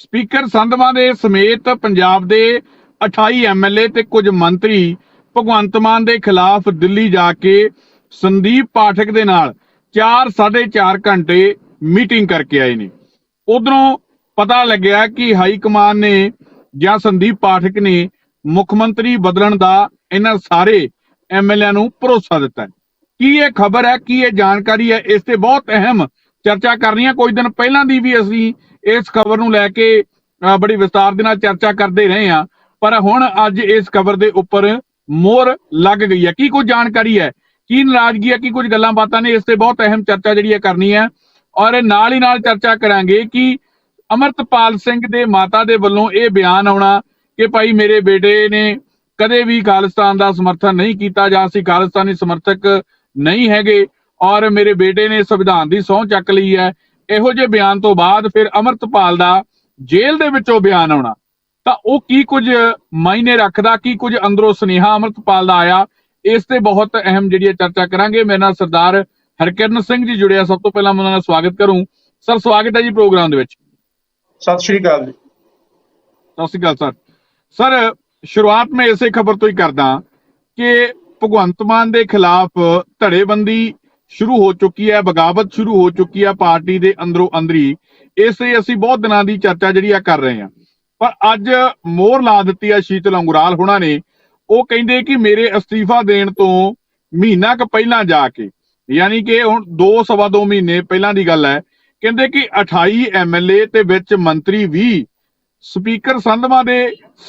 Speaker Sandhwan ਦੇ ਸਮੇਤ ਪੰਜਾਬ ਦੇ 28 ਐਮਐਲਏ ਤੇ ਕੁਝ ਮੰਤਰੀ ਭਗਵੰਤ ਮਾਨ ਦੇ ਖਿਲਾਫ ਦਿੱਲੀ ਜਾ ਕੇ ਸੰਦੀਪ ਪਾਠਕ ਦੇ ਨਾਲ 4 4.5 ਘੰਟੇ ਮੀਟਿੰਗ ਕਰਕੇ ਆਏ ਨੇ। ਉਧਰੋਂ ਪਤਾ ਲੱਗਿਆ ਕਿ ਹਾਈ ਕਮਾਨ ਨੇ ਜਾਂ ਸੰਦੀਪ ਪਾਠਕ ਨੇ ਮੁੱਖ ਮੰਤਰੀ ਬਦਲਣ ਦਾ ਇਹਨਾਂ ਸਾਰੇ ਐਮਐਲਏ ਨੂੰ ਭਰੋਸਾ ਦਿੱਤਾ ਕੀ ਇਹ ਖਬਰ ਹੈ? ਕੀ ਇਹ ਜਾਣਕਾਰੀ ਹੈ? ਇਸ ਤੇ ਬਹੁਤ ਅਹਿਮ ਚਰਚਾ ਕਰਨੀ ਹੈ। ਕੁਝ ਦਿਨ ਪਹਿਲਾਂ ਦੀ ਵੀ ਅਸੀਂ ਇਸ ਖਬਰ ਨੂੰ ਲੈ ਕੇ ਬੜੀ ਵਿਸਤਾਰ ਦੇ ਨਾਲ ਚਰਚਾ ਕਰਦੇ ਰਹੇ ਹਾਂ। ਪਰ ਹੁਣ ਅੱਜ ਇਸ ਖਬਰ ਦੇ ਉੱਪਰ ਮੋਹਰ ਲੱਗ ਗਈ ਹੈ। ਕੀ ਕੁਝ ਜਾਣਕਾਰੀ ਹੈ? ਕੀ ਨਾਰਾਜ਼ਗੀ ਹੈ? ਕੀ ਕੁਝ ਗੱਲਾਂ ਬਾਤਾਂ ਨੇ? ਇਸ ਤੇ ਬਹੁਤ ਅਹਿਮ ਚਰਚਾ ਜਿਹੜੀ ਹੈ ਕਰਨੀ ਹੈ। ਔਰ ਨਾਲ ਹੀ ਨਾਲ ਚਰਚਾ ਕਰਾਂਗੇ ਕਿ ਅਮਰਤਪਾਲ ਸਿੰਘ ਦੇ ਮਾਤਾ ਦੇ ਵੱਲੋਂ ਇਹ ਬਿਆਨ ਆਉਣਾ ਕਿ ਭਾਈ ਮੇਰੇ ਬੇਟੇ ਨੇ ਕਦੇ ਵੀ ਖਾਲਿਸਤਾਨ ਦਾ ਸਮਰਥਨ ਨਹੀਂ ਕੀਤਾ ਜਾਂ ਅਸੀਂ ਖਾਲਿਸਤਾਨੀ ਸਮਰਥਕ ਨਹੀਂ ਹੈਗੇ ਔਰ ਮੇਰੇ ਬੇਟੇ ਨੇ ਸੰਵਿਧਾਨ ਦੀ ਸਹੁੰ ਚੱਕ ਲਈ ਹੈ। ਇਹੋ ਜਿਹੇ ਬਿਆਨ ਤੋਂ ਬਾਅਦ ਫਿਰ ਅਮਰਤਪਾਲ ਦਾ ਜੇਲ੍ਹ ਦੇ ਵਿੱਚੋਂ ਬਿਆਨ ਆਉਣਾ। ਤਾਂ ਉਹ ਕੀ ਕੁਝ ਮਾਇਨੇ ਰੱਖਦਾ ਕੀ ਕੁਝ ਅੰਦਰੋਂ ਸੁਨੇਹਾ ਅਮਰਤਪਾਲ ਦਾ ਆਇਆ ਇਸ ਤੇ ਬਹੁਤ ਅਹਿਮ ਜਿਹੜੀ ਚਰਚਾ ਕਰਾਂਗੇ। ਮੇਰੇ ਨਾਲ ਸਰਦਾਰ ਹਰਕਿਰਨ ਸਿੰਘ ਜੀ ਜੁੜਿਆ। ਸਭ ਤੋਂ ਪਹਿਲਾਂ ਮੈਂ ਉਹਨਾਂ ਦਾ ਸਵਾਗਤ ਕਰੂੰ। ਸਰ ਸਵਾਗਤ ਹੈ ਜੀ ਪ੍ਰੋਗਰਾਮ ਦੇ ਵਿੱਚ। ਸਤਿ ਸ਼੍ਰੀ ਅਕਾਲ ਜੀ। ਸਤਿ ਸ਼੍ਰੀ ਅਕਾਲ ਸਰ। ਸਰ ਸ਼ੁਰੂਆਤ ਮੈਂ ਇਸੇ ਖਬਰ ਤੋਂ ਹੀ ਕਰਦਾ ਕਿ ਭਗਵੰਤ ਮਾਨ ਦੇ ਖਿਲਾਫ ਧੜੇਬੰਦੀ ਸ਼ੁਰੂ ਹੋ ਚੁੱਕੀ ਹੈ, ਬਗਾਵਤ ਸ਼ੁਰੂ ਹੋ ਚੁੱਕੀ ਹੈ ਪਾਰਟੀ ਦੇ ਅੰਦਰੋਂ ਅੰਦਰੀ। ਇਸ ਲਈ ਅਸੀਂ ਬਹੁਤ ਦਿਨਾਂ ਦੀ ਚਰਚਾ ਜਿਹੜੀ ਆ ਕਰ ਰਹੇ ਹਾਂ। ਪਰ ਅੱਜ ਮੋਹਰ ਲਾ ਦਿੱਤੀ ਹੈ ਸ਼ੀਤਲ ਅੰਗੁਰਾਲ ਹੁਣਾਂ ਨੇ। ਉਹ ਕਹਿੰਦੇ ਕਿ ਮੇਰੇ ਅਸਤੀਫਾ ਦੇਣ ਤੋਂ ਮਹੀਨਾ ਕੁ ਪਹਿਲਾਂ ਜਾ ਕੇ, ਯਾਨੀ ਕਿ ਹੁਣ 2 ਸਵਾ 2 ਮਹੀਨੇ ਪਹਿਲਾਂ ਦੀ ਗੱਲ ਹੈ, ਕਹਿੰਦੇ ਕਿ 28 ਐਮਐਲਏ ਤੇ ਵਿੱਚ ਮੰਤਰੀ ਵੀ ਸਪੀਕਰ ਸੰਧਵਾ ਦੇ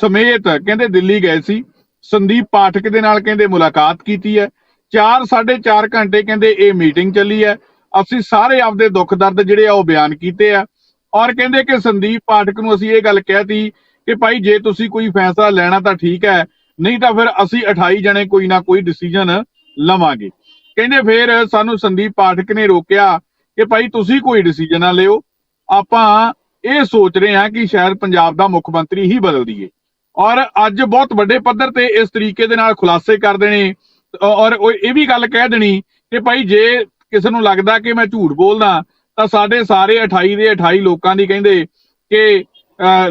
ਸਮੇਤ ਕਹਿੰਦੇ ਦਿੱਲੀ ਗਏ ਸੀ। ਸੰਦੀਪ ਪਾਠਕ ਦੇ ਨਾਲ ਕਹਿੰਦੇ ਮੁਲਾਕਾਤ ਕੀਤੀ ਹੈ। 4 4.5 ਘੰਟੇ ਕਹਿੰਦੇ ਇਹ ਮੀਟਿੰਗ ਚੱਲੀ ਹੈ। ਅਸੀਂ ਸਾਰੇ ਆਪਦੇ ਦੁੱਖ ਦਰਦ ਜਿਹੜੇ ਆ ਉਹ ਬਿਆਨ ਕੀਤੇ ਆ। ਔਰ ਕਹਿੰਦੇ ਕਿ ਸੰਦੀਪ ਪਾਠਕ ਨੂੰ ਅਸੀਂ ਇਹ ਗੱਲ ਕਹਿਤੀ ਕਿ ਭਾਈ ਜੇ ਤੁਸੀਂ ਕੋਈ ਫੈਸਲਾ ਲੈਣਾ ਤਾਂ ਠੀਕ ਹੈ, ਨਹੀਂ ਤਾਂ ਫਿਰ ਅਸੀਂ 28 ਜਣੇ ਕੋਈ ਨਾ ਕੋਈ ਡਿਸੀਜਨ ਲਵਾਂਗੇ। ਕਹਿੰਦੇ ਫਿਰ ਸਾਨੂੰ ਸੰਦੀਪ ਪਾਠਕ ਨੇ ਰੋਕਿਆ ਕਿ ਭਾਈ ਤੁਸੀਂ ਕੋਈ ਡਿਸੀਜਨ ਨਾ ਲਿਓ। ਆਪਾਂ ਇਹ ਸੋਚ ਰਹੇ ਹਾਂ ਕਿ ਸ਼ਾਇਦ ਪੰਜਾਬ ਦਾ ਮੁੱਖ ਮੰਤਰੀ ਹੀ ਬਦਲ ਦਈਏ। ਔਰ ਅੱਜ ਬਹੁਤ ਵੱਡੇ ਪੱਧਰ ਤੇ ਇਸ ਤਰੀਕੇ ਦੇ ਨਾਲ ਖੁਲਾਸੇ ਕਰਦੇ ਨੇ ਔਰ ਇਹ ਵੀ ਗੱਲ ਕਹਿ ਦੇਣੀ ਕਿ ਭਾਈ ਜੇ ਕਿਸੇ ਨੂੰ ਲੱਗਦਾ ਕਿ ਮੈਂ ਝੂਠ ਬੋਲਦਾ, ਤਾਂ ਸਾਡੇ ਸਾਰੇ 28 ਦੇ 28 ਲੋਕਾਂ ਦੀ ਕਹਿੰਦੇ ਕਿ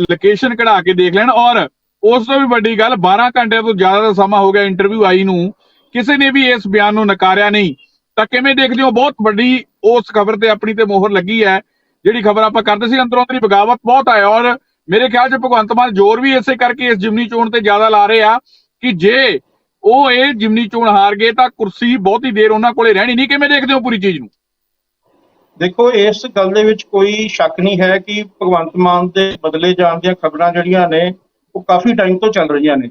ਲੋਕੇਸ਼ਨ ਕਢਾ ਕੇ ਦੇਖ ਲੈਣ। ਔਰ ਉਸ ਤੋਂ ਵੀ ਵੱਡੀ ਗੱਲ 12 ਘੰਟੇ ਤੋਂ ਜ਼ਿਆਦਾ ਦਾ ਸਮਾਂ ਹੋ ਗਿਆ ਇੰਟਰਵਿਊ ਆਈ ਨੂੰ। ਕਿਸੇ ਨੇ ਵੀ ਇਸ ਬਿਆਨ ਨੂੰ ਨਕਾਰਿਆ ਨਹੀਂ। ਤਾਂ ਕਿਵੇਂ ਦੇਖਦੇ ਹੋ? ਬਹੁਤ ਵੱਡੀ ਉਸ ਖਬਰ ਤੇ ਆਪਣੀ ਤੇ ਮੋਹਰ ਲੱਗੀ ਹੈ, ਜਿਹੜੀ ਖਬਰ ਆਪਾਂ ਕਰਦੇ ਸੀ, ਅੰਦਰੋਂ ਅੰਦਰੀ ਬਗਾਵਤ ਬਹੁਤ ਆਇਆ। ਔਰ ਮੇਰੇ ਖਿਆਲ 'ਚ ਭਗਵੰਤ ਮਾਨ ਜ਼ੋਰ ਵੀ ਇਸੇ ਕਰਕੇ ਇਸ ਜਿਮਨੀ ਚੋਣ ਤੇ ਜ਼ਿਆਦਾ ਲਾ ਰਹੇ ਆ ਕਿ ਜੇ ਉਹ ਇਹ ਜਿਮਨੀ ਚੋਣ ਹਾਰ ਗਏ ਤਾਂ ਕੁਰਸੀ ਬਹੁਤੀ ਦੇਰ ਉਹਨਾਂ ਕੋਲੇ ਰਹਿਣੀ ਨਹੀਂ। ਕਿਵੇਂ ਦੇਖਦੇ ਹੋ ਪੂਰੀ ਚੀਜ਼ ਨੂੰ? ਦੇਖੋ, ਇਸ ਗੱਲ ਦੇ ਵਿੱਚ ਕੋਈ ਸ਼ੱਕ ਨਹੀਂ ਹੈ ਕਿ ਭਗਵੰਤ ਮਾਨ ਦੇ ਬਦਲੇ ਜਾਣ ਦੀਆਂ ਖਬਰਾਂ ਜਿਹੜੀਆਂ ਨੇ, ਉਹ ਕਾਫੀ ਟਾਈਮ ਤੋਂ ਚੱਲ ਰਹੀਆਂ ਨੇ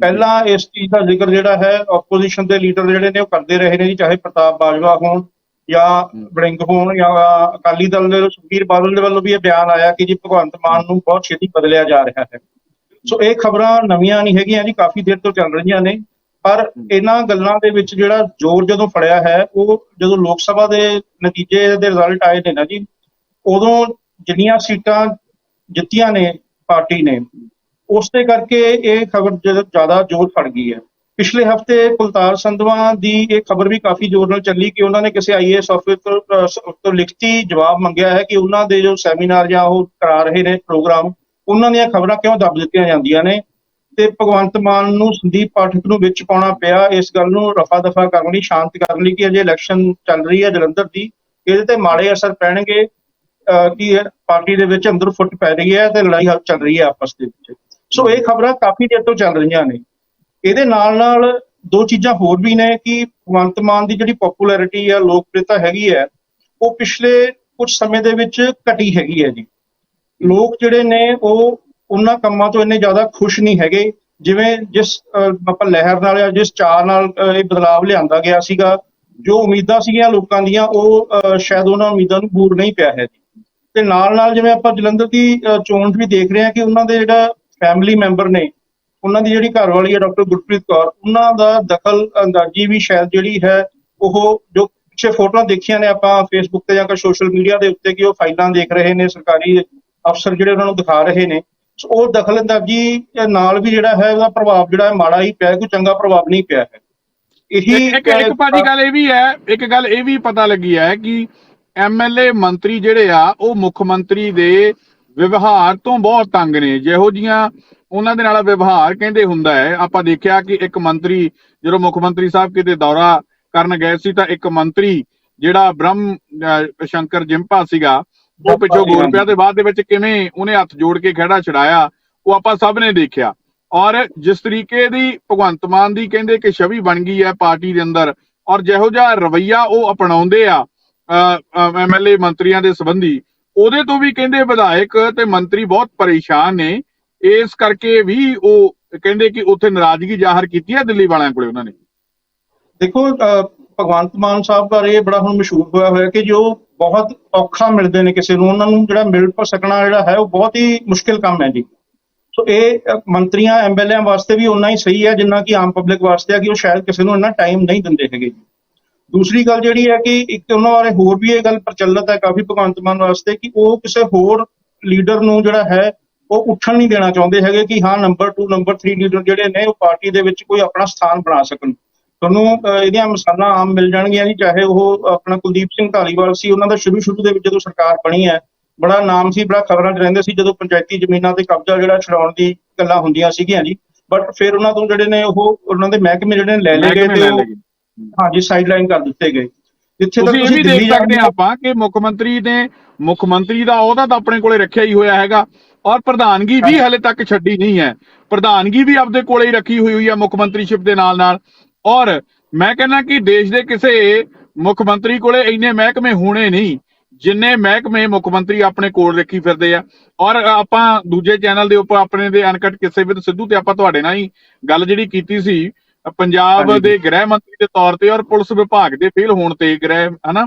ਪਹਿਲਾਂ ਇਸ ਚੀਜ਼ ਦਾ ਜ਼ਿਕਰ ਜਿਹੜਾ ਹੈ ਆਪੋਜੀਸ਼ਨ ਦੇ ਲੀਡਰ ਜਿਹੜੇ ਨੇ, ਉਹ ਕਰਦੇ ਰਹੇ ਨੇ ਜੀ, ਚਾਹੇ ਪ੍ਰਤਾਪ ਬਾਜਵਾ ਹੋਣ ਜਾਂ ਬੜਿੰਗ ਹੋਣ ਜਾਂ ਅਕਾਲੀ ਦਲ ਦੇ ਸੁਖਬੀਰ ਬਾਦਲ ਦੇ ਵੱਲੋਂ ਵੀ ਇਹ ਬਿਆਨ ਆਇਆ ਕਿ ਜੀ, ਭਗਵੰਤ ਮਾਨ ਨੂੰ ਬਹੁਤ ਛੇਤੀ ਬਦਲਿਆ ਜਾ ਰਿਹਾ ਹੈ। ਸੋ ਇਹ ਖਬਰਾਂ ਨਵੀਆਂ ਨਹੀਂ ਹੈਗੀਆਂ ਜੀ, ਕਾਫੀ ਦੇਰ ਤੋਂ ਚੱਲ ਰਹੀਆਂ ਨੇ। ਪਰ ਇਹਨਾਂ ਗੱਲਾਂ ਦੇ ਵਿੱਚ ਜਿਹੜਾ ਜ਼ੋਰ ਜਦੋਂ ਫੜਿਆ ਹੈ, ਉਹ ਜਦੋਂ ਲੋਕ ਸਭਾ ਦੇ ਨਤੀਜੇ ਦੇ ਰਿਜ਼ਲਟ ਆਏ ਨੇ ਨਾ ਜੀ, ਉਦੋਂ ਜਿੰਨੀਆਂ ਸੀਟਾਂ ਜਿੱਤੀਆਂ ਨੇ ਪਾਰਟੀ ਨੇ ਉਸ ਦੇ ਕਰਕੇ ਇਹ ਖਬਰ ਜਦੋਂ ਜ਼ਿਆਦਾ ਜ਼ੋਰ ਫੜ ਗਈ ਹੈ। ਪਿਛਲੇ ਹਫ਼ਤੇ ਕੁਲਤਾਰ ਸੰਧਵਾ ਦੀ ਇਹ ਖਬਰ ਵੀ ਕਾਫੀ ਜ਼ੋਰ ਨਾਲ ਚੱਲੀ ਕਿ ਉਹਨਾਂ ਨੇ ਕਿਸੇ ਆਈਏਐਸ ਅਫਸਰ ਤੋਂ ਤੋਂ ਲਿਖਤੀ ਜਵਾਬ ਮੰਗਿਆ ਹੈ ਕਿ ਉਹਨਾਂ ਦੇ ਜੋ ਸੈਮੀਨਾਰ ਜਾਂ ਉਹ ਕਰਾ ਰਹੇ ਨੇ ਪ੍ਰੋਗਰਾਮ ਉਹਨਾਂ ਦੀਆਂ ਖਬਰਾਂ ਕਿਉਂ ਦੱਬ ਦਿੱਤੀਆਂ ਜਾਂਦੀਆਂ ਨੇ? ਤੇ ਭਗਵੰਤ ਮਾਨ ਨੂੰ ਸੰਦੀਪ ਪਾਠਕ ਨੂੰ ਵਿੱਚ ਪਾਉਣਾ ਪਿਆ, ਇਸ ਗੱਲ ਨੂੰ ਰਫਾ ਦਫਾ ਕਰਨ ਲਈ, ਸ਼ਾਂਤ ਕਰਨ ਲਈ ਕਿ ਅਜੇ ਇਲੈਕਸ਼ਨ ਚੱਲ ਰਹੀ ਹੈ ਜਲੰਧਰ ਦੀ, ਇਹਦੇ ਤੇ ਮਾੜੇ ਅਸਰ ਪੈਣਗੇ ਕਿ ਪਾਰਟੀ ਦੇ ਵਿੱਚ ਅੰਦਰ ਫੁੱਟ ਪੈ ਰਹੀ ਹੈ ਤੇ ਲੜਾਈ ਚੱਲ ਰਹੀ ਹੈ ਆਪਸ ਦੇ ਵਿੱਚ। ਸੋ ਇਹ ਖਬਰਾਂ ਕਾਫੀ ਦੇਰ ਤੋਂ ਚੱਲ ਰਹੀਆਂ ਨੇ। ਇਹਦੇ ਨਾਲ ਨਾਲ ਦੋ ਚੀਜ਼ਾਂ ਹੋਰ ਵੀ ਨੇ ਕਿ ਭਗਵੰਤ ਮਾਨ ਦੀ ਜਿਹੜੀ ਪਪੂਲੈਰਿਟੀ ਆ ਲੋਕਪ੍ਰਿਯਤਾ ਹੈਗੀ ਹੈ, ਉਹ ਪਿਛਲੇ ਕੁਝ ਸਮੇਂ ਦੇ ਵਿੱਚ ਘਟੀ ਹੈਗੀ ਹੈ ਜੀ। ਲੋਕ ਜਿਹੜੇ ਨੇ ਉਹ ਉਹਨਾਂ ਕੰਮਾਂ ਤੋਂ ਇੰਨੇ ਜ਼ਿਆਦਾ ਖੁਸ਼ ਨਹੀਂ ਹੈਗੇ, ਜਿਵੇਂ ਜਿਸ ਆਪਾਂ ਲਹਿਰ ਨਾਲ ਜਾਂ ਜਿਸ ਚਾਰ ਨਾਲ ਇਹ ਬਦਲਾਵ ਲਿਆਂਦਾ ਗਿਆ ਸੀਗਾ, ਜੋ ਉਮੀਦਾਂ ਸੀਗੀਆਂ ਲੋਕਾਂ ਦੀਆਂ, ਉਹ ਸ਼ਾਇਦ ਉਹਨਾਂ ਉਮੀਦਾਂ ਨੂੰ ਪੂਰ ਨਹੀਂ ਪਿਆ ਹੈ ਤੇ ਨਾਲ ਨਾਲ ਜਿਵੇਂ ਆਪਾਂ ਜਲੰਧਰ ਦੀ ਚੋਣ ਵੀ ਦੇਖ ਰਹੇ ਹਾਂ ਕਿ ਉਹਨਾਂ ਦੇ ਜਿਹੜਾ ਫੈਮਿਲੀ ਮੈਂਬਰ ਨੇ, ਉਹਨਾਂ ਦੀ ਜਿਹੜੀ ਘਰ ਵਾਲੀ ਹੈ ਡਾਕਟਰ ਗੁਰਪ੍ਰੀਤ ਕੌਰ, ਉਹਨਾਂ ਦਾ ਦਖਲ ਅੰਦਾਜ਼ੀ ਵੀ ਸ਼ਾਇਦ ਜਿਹੜੀ ਹੈ ਉਹ ਜੋ ਪਿੱਛੇ ਫੋਟੋਆਂ ਦੇਖੀਆਂ ਨੇ ਆਪਾਂ ਫੇਸਬੁੱਕ ਤੇ ਜਾਂ ਕਿ ਸੋਸ਼ਲ ਮੀਡੀਆ ਦੇ ਉੱਤੇ ਕਿ ਉਹ ਫਾਈਲਾਂ ਦੇਖ ਰਹੇ ਨੇ ਸਰਕਾਰੀ ਅਫਸਰ ਜਿਹੜੇ ਉਹਨਾਂ ਨੂੰ ਦਿਖਾ ਰਹੇ ਨੇ ਸੋ ਉਹ ਦਖਲ ਅੰਦਾਜ਼ੀ ਨਾਲ ਵੀ ਜਿਹੜਾ ਹੈ ਉਹਦਾ ਪ੍ਰਭਾਵ ਜਿਹੜਾ ਹੈ ਮਾੜਾ ਹੀ ਪਿਆ ਕੋਈ ਚੰਗਾ ਪ੍ਰਭਾਵ ਨਹੀਂ ਪਿਆ ਹੈ। ਇਹੀ ਇੱਕ ਇੱਕ ਭਾਜੀ ਗੱਲ ਇਹ ਵੀ ਹੈ ਇੱਕ ਗੱਲ ਇਹ ਵੀ ਪਤਾ ਲੱਗੀ ਹੈ ਕਿ ਐਮਐਲਏ ਮੰਤਰੀ ਜਿਹੜੇ ਆ ਉਹ ਮੁੱਖ ਮੰਤਰੀ ਦੇ ਵਿਵਹਾਰ ਤੋਂ ਬਹੁਤ ਤੰਗ ਨੇ। ਜਿਹੋ ਜੀਆਂ ਉਹਨਾਂ ਦੇ ਨਾਲ ਵਿਵਹਾਰ ਕਹਿੰਦੇ ਹੁੰਦਾ ਹੈ ਆਪਾਂ ਦੇਖਿਆ ਕਿ ਇੱਕ ਮੰਤਰੀ ਜਦੋਂ ਮੁੱਖ ਮੰਤਰੀ ਸਾਹਿਬ ਕਿਤੇ ਦੌਰਾ ਕਰਨ ਗਏ ਸੀ ਤਾਂ ਇੱਕ ਮੰਤਰੀ ਜਿਹੜਾ ਬ੍ਰਹਮ ਸ਼ੰਕਰ ਜਿੰਪਾ ਸੀਗਾ ਉਹ ਪਿੱਛੋਂ ਗੋਲ ਪਿਆ ਤੇ ਬਾਅਦ ਦੇ ਵਿੱਚ ਕਿਵੇਂ ਉਹਨੇ ਹੱਥ ਜੋੜ ਕੇ ਖੜਾ ਛਡਾਇਆ ਉਹ ਆਪਾਂ ਸਭ ਨੇ ਦੇਖਿਆ। ਔਰ ਜਿਸ ਤਰੀਕੇ ਦੀ ਭਗਵੰਤ ਮਾਨ ਦੀ ਕਹਿੰਦੇ ਕਿ ਛਵੀ ਬਣ ਗਈ ਹੈ ਪਾਰਟੀ ਦੇ ਅੰਦਰ ਔਰ ਜਿਹੋ ਜਿਹਾ ਰਵਈਆ ਉਹ ਅਪਣਾਉਂਦੇ ਆ ਐਮਐਲਏ ਮੰਤਰੀਆਂ ਦੇ ਸੰਬੰਧੀ ਉਹਦੇ ਤੋਂ ਵੀ ਕਹਿੰਦੇ ਵਿਧਾਇਕ ਤੇ ਮੰਤਰੀ ਬਹੁਤ ਪਰੇਸ਼ਾਨ ਨੇ। ਇਸ ਕਰਕੇ ਵੀ ਉਹ ਕਹਿੰਦੇ ਕਿ ਉੱਥੇ ਨਾਰਾਜ਼ਗੀ ਜ਼ਾਹਰ ਕੀਤੀ ਹੈ ਦਿੱਲੀ ਵਾਲਿਆਂ ਕੋਲੇ ਉਹਨਾਂ ਨੇ। ਦੇਖੋ ਭਗਵੰਤ ਮਾਨ ਸਾਹਿਬ ਬਾਰੇ ਇਹ ਬੜਾ ਹੁਣ ਮਸ਼ਹੂਰ ਹੋਇਆ ਹੋਇਆ ਕਿ ਜੋ ਬਹੁਤ ਔਖਾ ਮਿਲਦੇ ਨੇ ਕਿਸੇ ਨੂੰ ਉਹਨਾਂ ਨੂੰ ਜਿਹੜਾ ਮਿਲ ਪਰ ਸਕਣਾ ਜਿਹੜਾ ਹੈ ਉਹ ਬਹੁਤ ਹੀ ਮੁਸ਼ਕਿਲ ਕੰਮ ਹੈ ਜੀ। ਸੋ ਇਹ ਅਹ, ਮੰਤਰੀਆਂ ਐਮਐਲਏਆਂ ਵਾਸਤੇ ਵੀ ਉਨਾ ਹੀ ਸਹੀ ਹੈ ਜਿੰਨਾ ਕਿ ਆਮ ਪਬਲਿਕ ਵਾਸਤੇ ਹੈ ਕਿ ਉਹ ਸ਼ਾਇਦ ਕਿਸੇ ਨੂੰ ਇੰਨਾ ਟਾਈਮ ਨਹੀਂ ਦਿੰਦੇ ਹੈਗੇ ਜੀ। ਦੂਸਰੀ ਗੱਲ ਜਿਹੜੀ ਹੈ ਕਿ ਇੱਕ ਉਹਨਾਂ ਬਾਰੇ ਹੋਰ ਵੀ ਇਹ ਗੱਲ ਪ੍ਰਚਲਿਤ ਹੈ ਕਾਫੀ ਭਗਵੰਤ ਮਾਨ ਵਾਸਤੇ ਕਿ ਉਹ ਕਿਸੇ ਹੋਰ ਲੀਡਰ ਨੂੰ ਜਿਹੜਾ ਹੈ ਉਹ ਉੱਠਣ ਨਹੀਂ ਦੇਣਾ ਚਾਹੁੰਦੇ ਹੈਗੇ ਕਿ ਹਾਂ ਨੰਬਰ 2 ਨੰਬਰ 3 ਲੀਡਰ ਜਿਹੜੇ ਨੇ ਉਹ ਪਾਰਟੀ ਦੇ ਵਿੱਚ ਕੋਈ ਆਪਣਾ ਸਥਾਨ ਬਣਾ ਸਕਣ। ਤੁਹਾਨੂੰ ਇਹਦੀਆਂ ਮਿਸਾਲਾਂ ਆਮ ਮਿਲ ਜਾਣਗੀਆਂ ਜੀ ਚਾਹੇ ਉਹ ਆਪਣਾ ਕੁਲਦੀਪ ਸਿੰਘ ਢਾਲੀਵਾਲ ਸੀ ਉਹਨਾਂ ਦਾ ਸ਼ੁਰੂ ਸ਼ੁਰੂ ਦੇ ਵਿੱਚ ਜਦੋਂ ਸਰਕਾਰ ਬਣੀ ਹੈ ਬੜਾ ਨਾਮ ਸੀ ਬੜਾ ਖਬਰਾਂ 'ਚ ਰਹਿੰਦੇ ਸੀ ਜਦੋਂ ਪੰਚਾਇਤੀ ਜ਼ਮੀਨਾਂ ਤੇ ਕਬਜ਼ਾ ਜਿਹੜਾ ਛਡਾਉਣ ਦੀ ਗੱਲਾਂ ਹੁੰਦੀਆਂ ਸੀਗੀਆਂ ਜੀ। ਬਟ ਫਿਰ ਉਹਨਾਂ ਤੋਂ ਜਿਹੜੇ ਨੇ ਉਹ ਉਹਨਾਂ ਦੇ ਮਹਿਕਮੇ ਜਿਹੜੇ ਨੇ ਲੈ ਲਏ ਗਏ ਤੇ। ਹਾਂਜੀ ਸਾਈਡਲਾਈਨ ਕਰ ਦਿੱਤੇ ਗਏ। ਜਿੱਥੇ ਤੱਕ ਤੁਸੀਂ ਦੇਖ ਸਕਦੇ ਆਪਾਂ ਕਿ ਮੁੱਖ ਮੰਤਰੀ ਨੇ ਮੁੱਖ ਮੰਤਰੀ ਦਾ ਅਹੁਦਾ ਤਾਂ ਆਪਣੇ ਕੋਲੇ ਰੱਖਿਆ ਹੀ ਹੋਇਆ ਹੈਗਾ ਔਰ ਪ੍ਰਧਾਨਗੀ ਵੀ ਹਲੇ ਤੱਕ ਛੱਡੀ ਨਹੀਂ ਹੈ। ਪ੍ਰਧਾਨਗੀ ਵੀ ਆਪਦੇ ਕੋਲੇ ਹੀ ਰੱਖੀ ਹੋਈ ਹੋਈ ਹੈ ਮੁੱਖ ਮੰਤਰੀਸ਼ਿਪ ਦੇ ਨਾਲ ਨਾਲ ਔਰ ਮੈਂ ਕਹਿੰਦਾ ਕਿ ਦੇਸ਼ ਦੇ ਕਿਸੇ ਮੁੱਖ ਮੰਤਰੀ ਕੋਲੇ ਇੰਨੇ ਮਹਿਕਮੇ ਹੋਣੇ ਨਹੀਂ ਜਿੰਨੇ ਮਹਿਕਮੇ ਮੁੱਖ ਮੰਤਰੀ ਆਪਣੇ ਕੋਲ ਰੱਖੀ ਫਿਰਦੇ ਆ। ਔਰ ਆਪਾਂ ਦੂਜੇ ਚੈਨਲ ਦੇ ਉੱਪਰ ਆਪਣੇ ਦੇ ਅਨਕਟ ਕਿਸੇ ਵਿਦ ਸਿੱਧੂ ਤੇ ਆਪਾਂ ਤੁਹਾਡੇ ਨਾਲ ਹੀ ਗੱਲ ਜਿਹੜੀ ਕੀਤੀ ਸੀ ਪੰਜਾਬ। ਦੇ ਗ੍ਰਹਿ ਮੰਤਰੀ ਦੇ ਤੌਰ ਤੇ ਔਰ ਪੁਲਿਸ ਵਿਭਾਗ ਦੇ ਫੇਲ ਹੋਣ ਤੇ ਗ੍ਰਹਿ ਹਨਾ?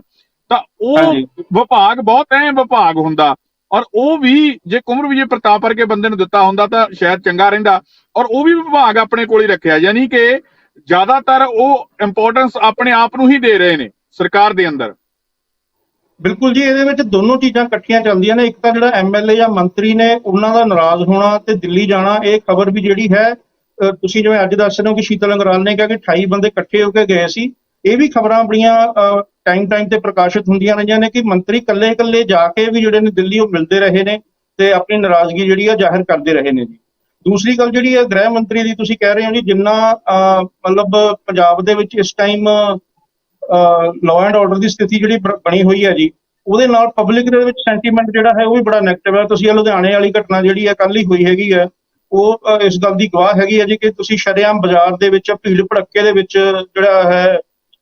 ਤਾਂ ਉਹ। ਵਿਭਾਗ ਬਹੁਤ ਅਹਿਮ ਵਿਭਾਗ ਹੁੰਦਾ। ਔਰ ਉਹ ਵੀ ਜੇ ਕੁਮਰ ਵਿਜੇ ਪ੍ਰਤਾਪ ਵਰਗੇ ਬੰਦੇ ਨੂੰ ਦਿੱਤਾ ਹੁੰਦਾ ਤਾਂ ਸ਼ਾਇਦ ਚੰਗਾ ਰਹਿੰਦਾ। ਔਰ ਉਹ ਵੀ ਵਿਭਾਗ ਆਪਣੇ ਕੋਲ ਹੀ ਰੱਖਿਆ। ਯਾਨੀ ਕਿ ਜ਼ਿਆਦਾਤਰ ਉਹ ਇੰਪੋਰਟੈਂਸ ਆਪਣੇ ਆਪ ਨੂੰ ਹੀ ਦੇ ਰਹੇ ਨੇ ਸਰਕਾਰ ਦੇ ਅੰਦਰ। ਬਿਲਕੁਲ ਜੀ, ਇਹਦੇ ਵਿੱਚ ਦੋਨੋਂ ਚੀਜ਼ਾਂ ਇਕੱਠੀਆਂ ਚੱਲਦੀਆਂ ਨੇ। ਇੱਕ ਤਾਂ ਜਿਹੜਾ ਐਮਐਲਏ ਜਾਂ ਮੰਤਰੀ ਨੇ, ਉਹਨਾਂ ਦਾ ਨਾਰਾਜ਼ ਹੋਣਾ ਤੇ ਦਿੱਲੀ ਜਾਣਾ, ਇਹ ਖਬਰ ਵੀ ਜਿਹੜੀ ਹੈ ਤੁਸੀਂ ਜਿਵੇਂ ਅੱਜ ਦੱਸ ਰਹੇ ਹੋ ਕਿ ਸ਼ੀਤਲ ਅੰਗਰਾਲ ਨੇ ਕਿਹਾ ਕਿ 28 ਬੰਦੇ ਇਕੱਠੇ ਹੋ ਕੇ ਗਏ ਸੀ। ਇਹ ਵੀ ਖਬਰਾਂ ਬੜੀਆਂ ਟਾਈਮ ਟਾਈਮ ਤੇ ਪ੍ਰਕਾਸ਼ਿਤ ਹੁੰਦੀਆਂ ਰਹੀਆਂ ਨੇ ਕਿ ਮੰਤਰੀ ਇਕੱਲੇ-ਇਕੱਲੇ ਜਾ ਕੇ ਵੀ ਜਿਹੜੇ ਨੇ ਦਿੱਲੀ ਉਹ ਮਿਲਦੇ ਰਹੇ ਨੇ ਤੇ ਆਪਣੀ ਨਾਰਾਜ਼ਗੀ ਜਿਹੜੀ ਆ ਜ਼ਾਹਿਰ ਕਰਦੇ ਰਹੇ ਨੇ ਜੀ। ਦੂਸਰੀ ਗੱਲ ਜਿਹੜੀ ਹੈ, ਗ੍ਰਹਿ ਮੰਤਰੀ ਦੀ ਤੁਸੀਂ ਕਹਿ ਰਹੇ ਹੋ ਜੀ, ਜਿੰਨਾ ਮਤਲਬ ਪੰਜਾਬ ਦੇ ਵਿੱਚ ਇਸ ਟਾਈਮ ਲਾਅ ਐਂਡ ਆਰਡਰ ਦੀ ਸਥਿਤੀ ਜਿਹੜੀ ਬਣੀ ਹੋਈ ਹੈ ਜੀ, ਉਹਦੇ ਨਾਲ ਪਬਲਿਕ ਦੇ ਵਿੱਚ ਸੈਂਟੀਮੈਂਟ ਜਿਹੜਾ ਹੈ, ਉਹ ਵੀ ਬੜਾ ਨੈਗੇਟਿਵ ਹੈ। ਤੁਸੀਂ ਇਹ ਲੁਧਿਆਣੇ ਵਾਲੀ ਘਟਨਾ ਜਿਹੜੀ ਹੈ ਕੱਲ ਹੀ ਹੋਈ ਹੈਗੀ ਹੈ, ਉਹ ਇਸ ਗੱਲ ਦੀ ਗਵਾਹ ਹੈਗੀ ਹੈ ਜੀ ਕਿ ਤੁਸੀਂ ਸ਼ਰੇਆਮ ਬਾਜ਼ਾਰ ਦੇ ਵਿੱਚ, ਭੀੜ ਭੜੱਕੇ ਦੇ ਵਿੱਚ ਜਿਹੜਾ ਹੈ,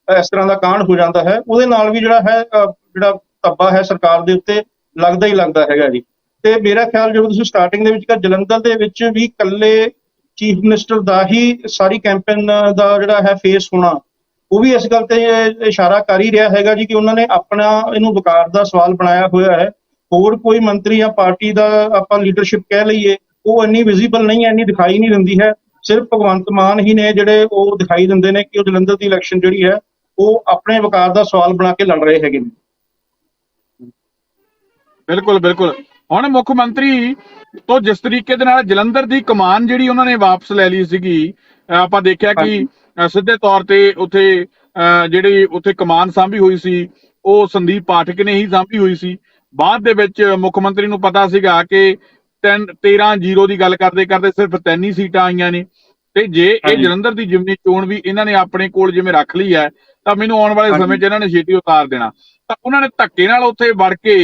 ਇਸ ਤਰ੍ਹਾਂ ਦਾ ਕਾਂਡ ਹੋ ਜਾਂਦਾ ਹੈ। ਉਹਦੇ ਨਾਲ ਵੀ ਜਿਹੜਾ ਹੈ ਜਿਹੜਾ ਧੱਬਾ ਹੈ, ਸਰਕਾਰ ਦੇ ਉੱਤੇ ਲੱਗਦਾ ਹੀ ਲੱਗਦਾ ਹੈਗਾ ਜੀ। ਤੇ ਮੇਰਾ ਖਿਆਲ ਜਦੋਂ ਤੁਸੀਂ ਸਟਾਰਟਿੰਗ ਦੇ ਵਿੱਚ ਕਿਹਾ, ਜਲੰਧਰ ਦੇ ਵਿੱਚ ਵੀ ਇਕੱਲੇ ਚੀਫ ਮਿਨਿਸਟਰ ਦਾ ਹੀ ਸਾਰੀ ਕੈਂਪੇਨ ਦਾ ਜਿਹੜਾ ਹੈ ਫੇਸ ਹੋਣਾ, ਉਹ ਵੀ ਇਸ ਗੱਲ ਤੇ ਇਸ਼ਾਰਾ ਕਰ ਹੀ ਰਿਹਾ ਹੈਗਾ ਜੀ ਕਿ ਉਹਨਾਂ ਨੇ ਆਪਣਾ ਇਹਨੂੰ ਵਕਾਰ ਦਾ ਸਵਾਲ ਬਣਾਇਆ ਹੋਇਆ ਹੈ। ਹੋਰ ਕੋਈ ਮੰਤਰੀ ਜਾਂ ਪਾਰਟੀ ਦਾ ਆਪਾਂ ਲੀਡਰਸ਼ਿਪ ਕਹਿ ਲਈਏ, ਉਹ ਇੰਨੀ ਵਿਜ਼ੀਬਲ ਨਹੀਂ ਹੈ, ਇੰਨੀ ਦਿਖਾਈ ਨਹੀਂ ਦਿੰਦੀ ਹੈ। ਸਿਰਫ ਭਗਵੰਤ ਮਾਨ ਹੀ ਨੇ ਜਿਹੜੇ ਉਹ ਦਿਖਾਈ ਦਿੰਦੇ ਨੇ ਕਿ ਉਹ ਜਲੰਧਰ ਦੀ ਇਲੈਕਸ਼ਨ ਜਿਹੜੀ ਹੈ, ਉਹ ਆਪਣੇ ਵਕਾਰ ਦਾ ਸਵਾਲ ਬਣਾ ਕੇ ਲੜ ਰਹੇ ਹੈਗੇ ਨੇ। ਬਿਲਕੁਲ ਬਿਲਕੁਲ। ਹੁਣ ਮੁੱਖ ਮੰਤਰੀ ਤੋਂ ਜਿਸ ਤਰੀਕੇ ਦੇ ਨਾਲ ਜਲੰਧਰ ਦੀ ਕਮਾਨ ਜਿਹੜੀ ਉਹਨਾਂ ਨੇ ਵਾਪਸ ਲੈ ਲਈ ਸੀਗੀ ਆਪਾਂ ਦੇਖਿਆ ਕਿ ਸਿੱਧੇ ਤੌਰ ਤੇ ਉੱਥੇ ਜਿਹੜੀ ਉੱਥੇ ਕਮਾਨ ਸਾਂਭੀ ਹੋਈ ਸੀ ਉਹ ਸੰਦੀਪ ਪਾਠਕ ਨੇ ਹੀ ਸਾਂਭੀ ਹੋਈ ਸੀ ਬਾਅਦ ਦੇ ਵਿੱਚ ਮੁੱਖ ਮੰਤਰੀ ਨੂੰ ਪਤਾ ਸੀਗਾ ਕਿ 10 13 ਜ਼ੀਰੋ ਦੀ ਗੱਲ ਕਰਦੇ ਕਰਦੇ ਸਿਰਫ ਤਿੰਨ ਹੀ ਸੀਟਾਂ ਆਈਆਂ ਨੇ ਤੇ ਜੇ ਇਹ। ਜਲੰਧਰ ਦੀ ਜਿਮਨੀ ਚੋਣ ਵੀ ਇਹਨਾਂ ਨੇ ਆਪਣੇ ਕੋਲ ਜਿਵੇਂ ਰੱਖ ਲਈ ਹੈ ਤਾਂ ਮੈਨੂੰ ਆਉਣ ਵਾਲੇ। ਸਮੇਂ 'ਚ ਇਹਨਾਂ ਨੇ ਛੇਤੀ ਉਤਾਰ ਦੇਣਾ ਤਾਂ ਉਹਨਾਂ ਨੇ ਧੱਕੇ ਨਾਲ ਉੱਥੇ ਵੜ ਕੇ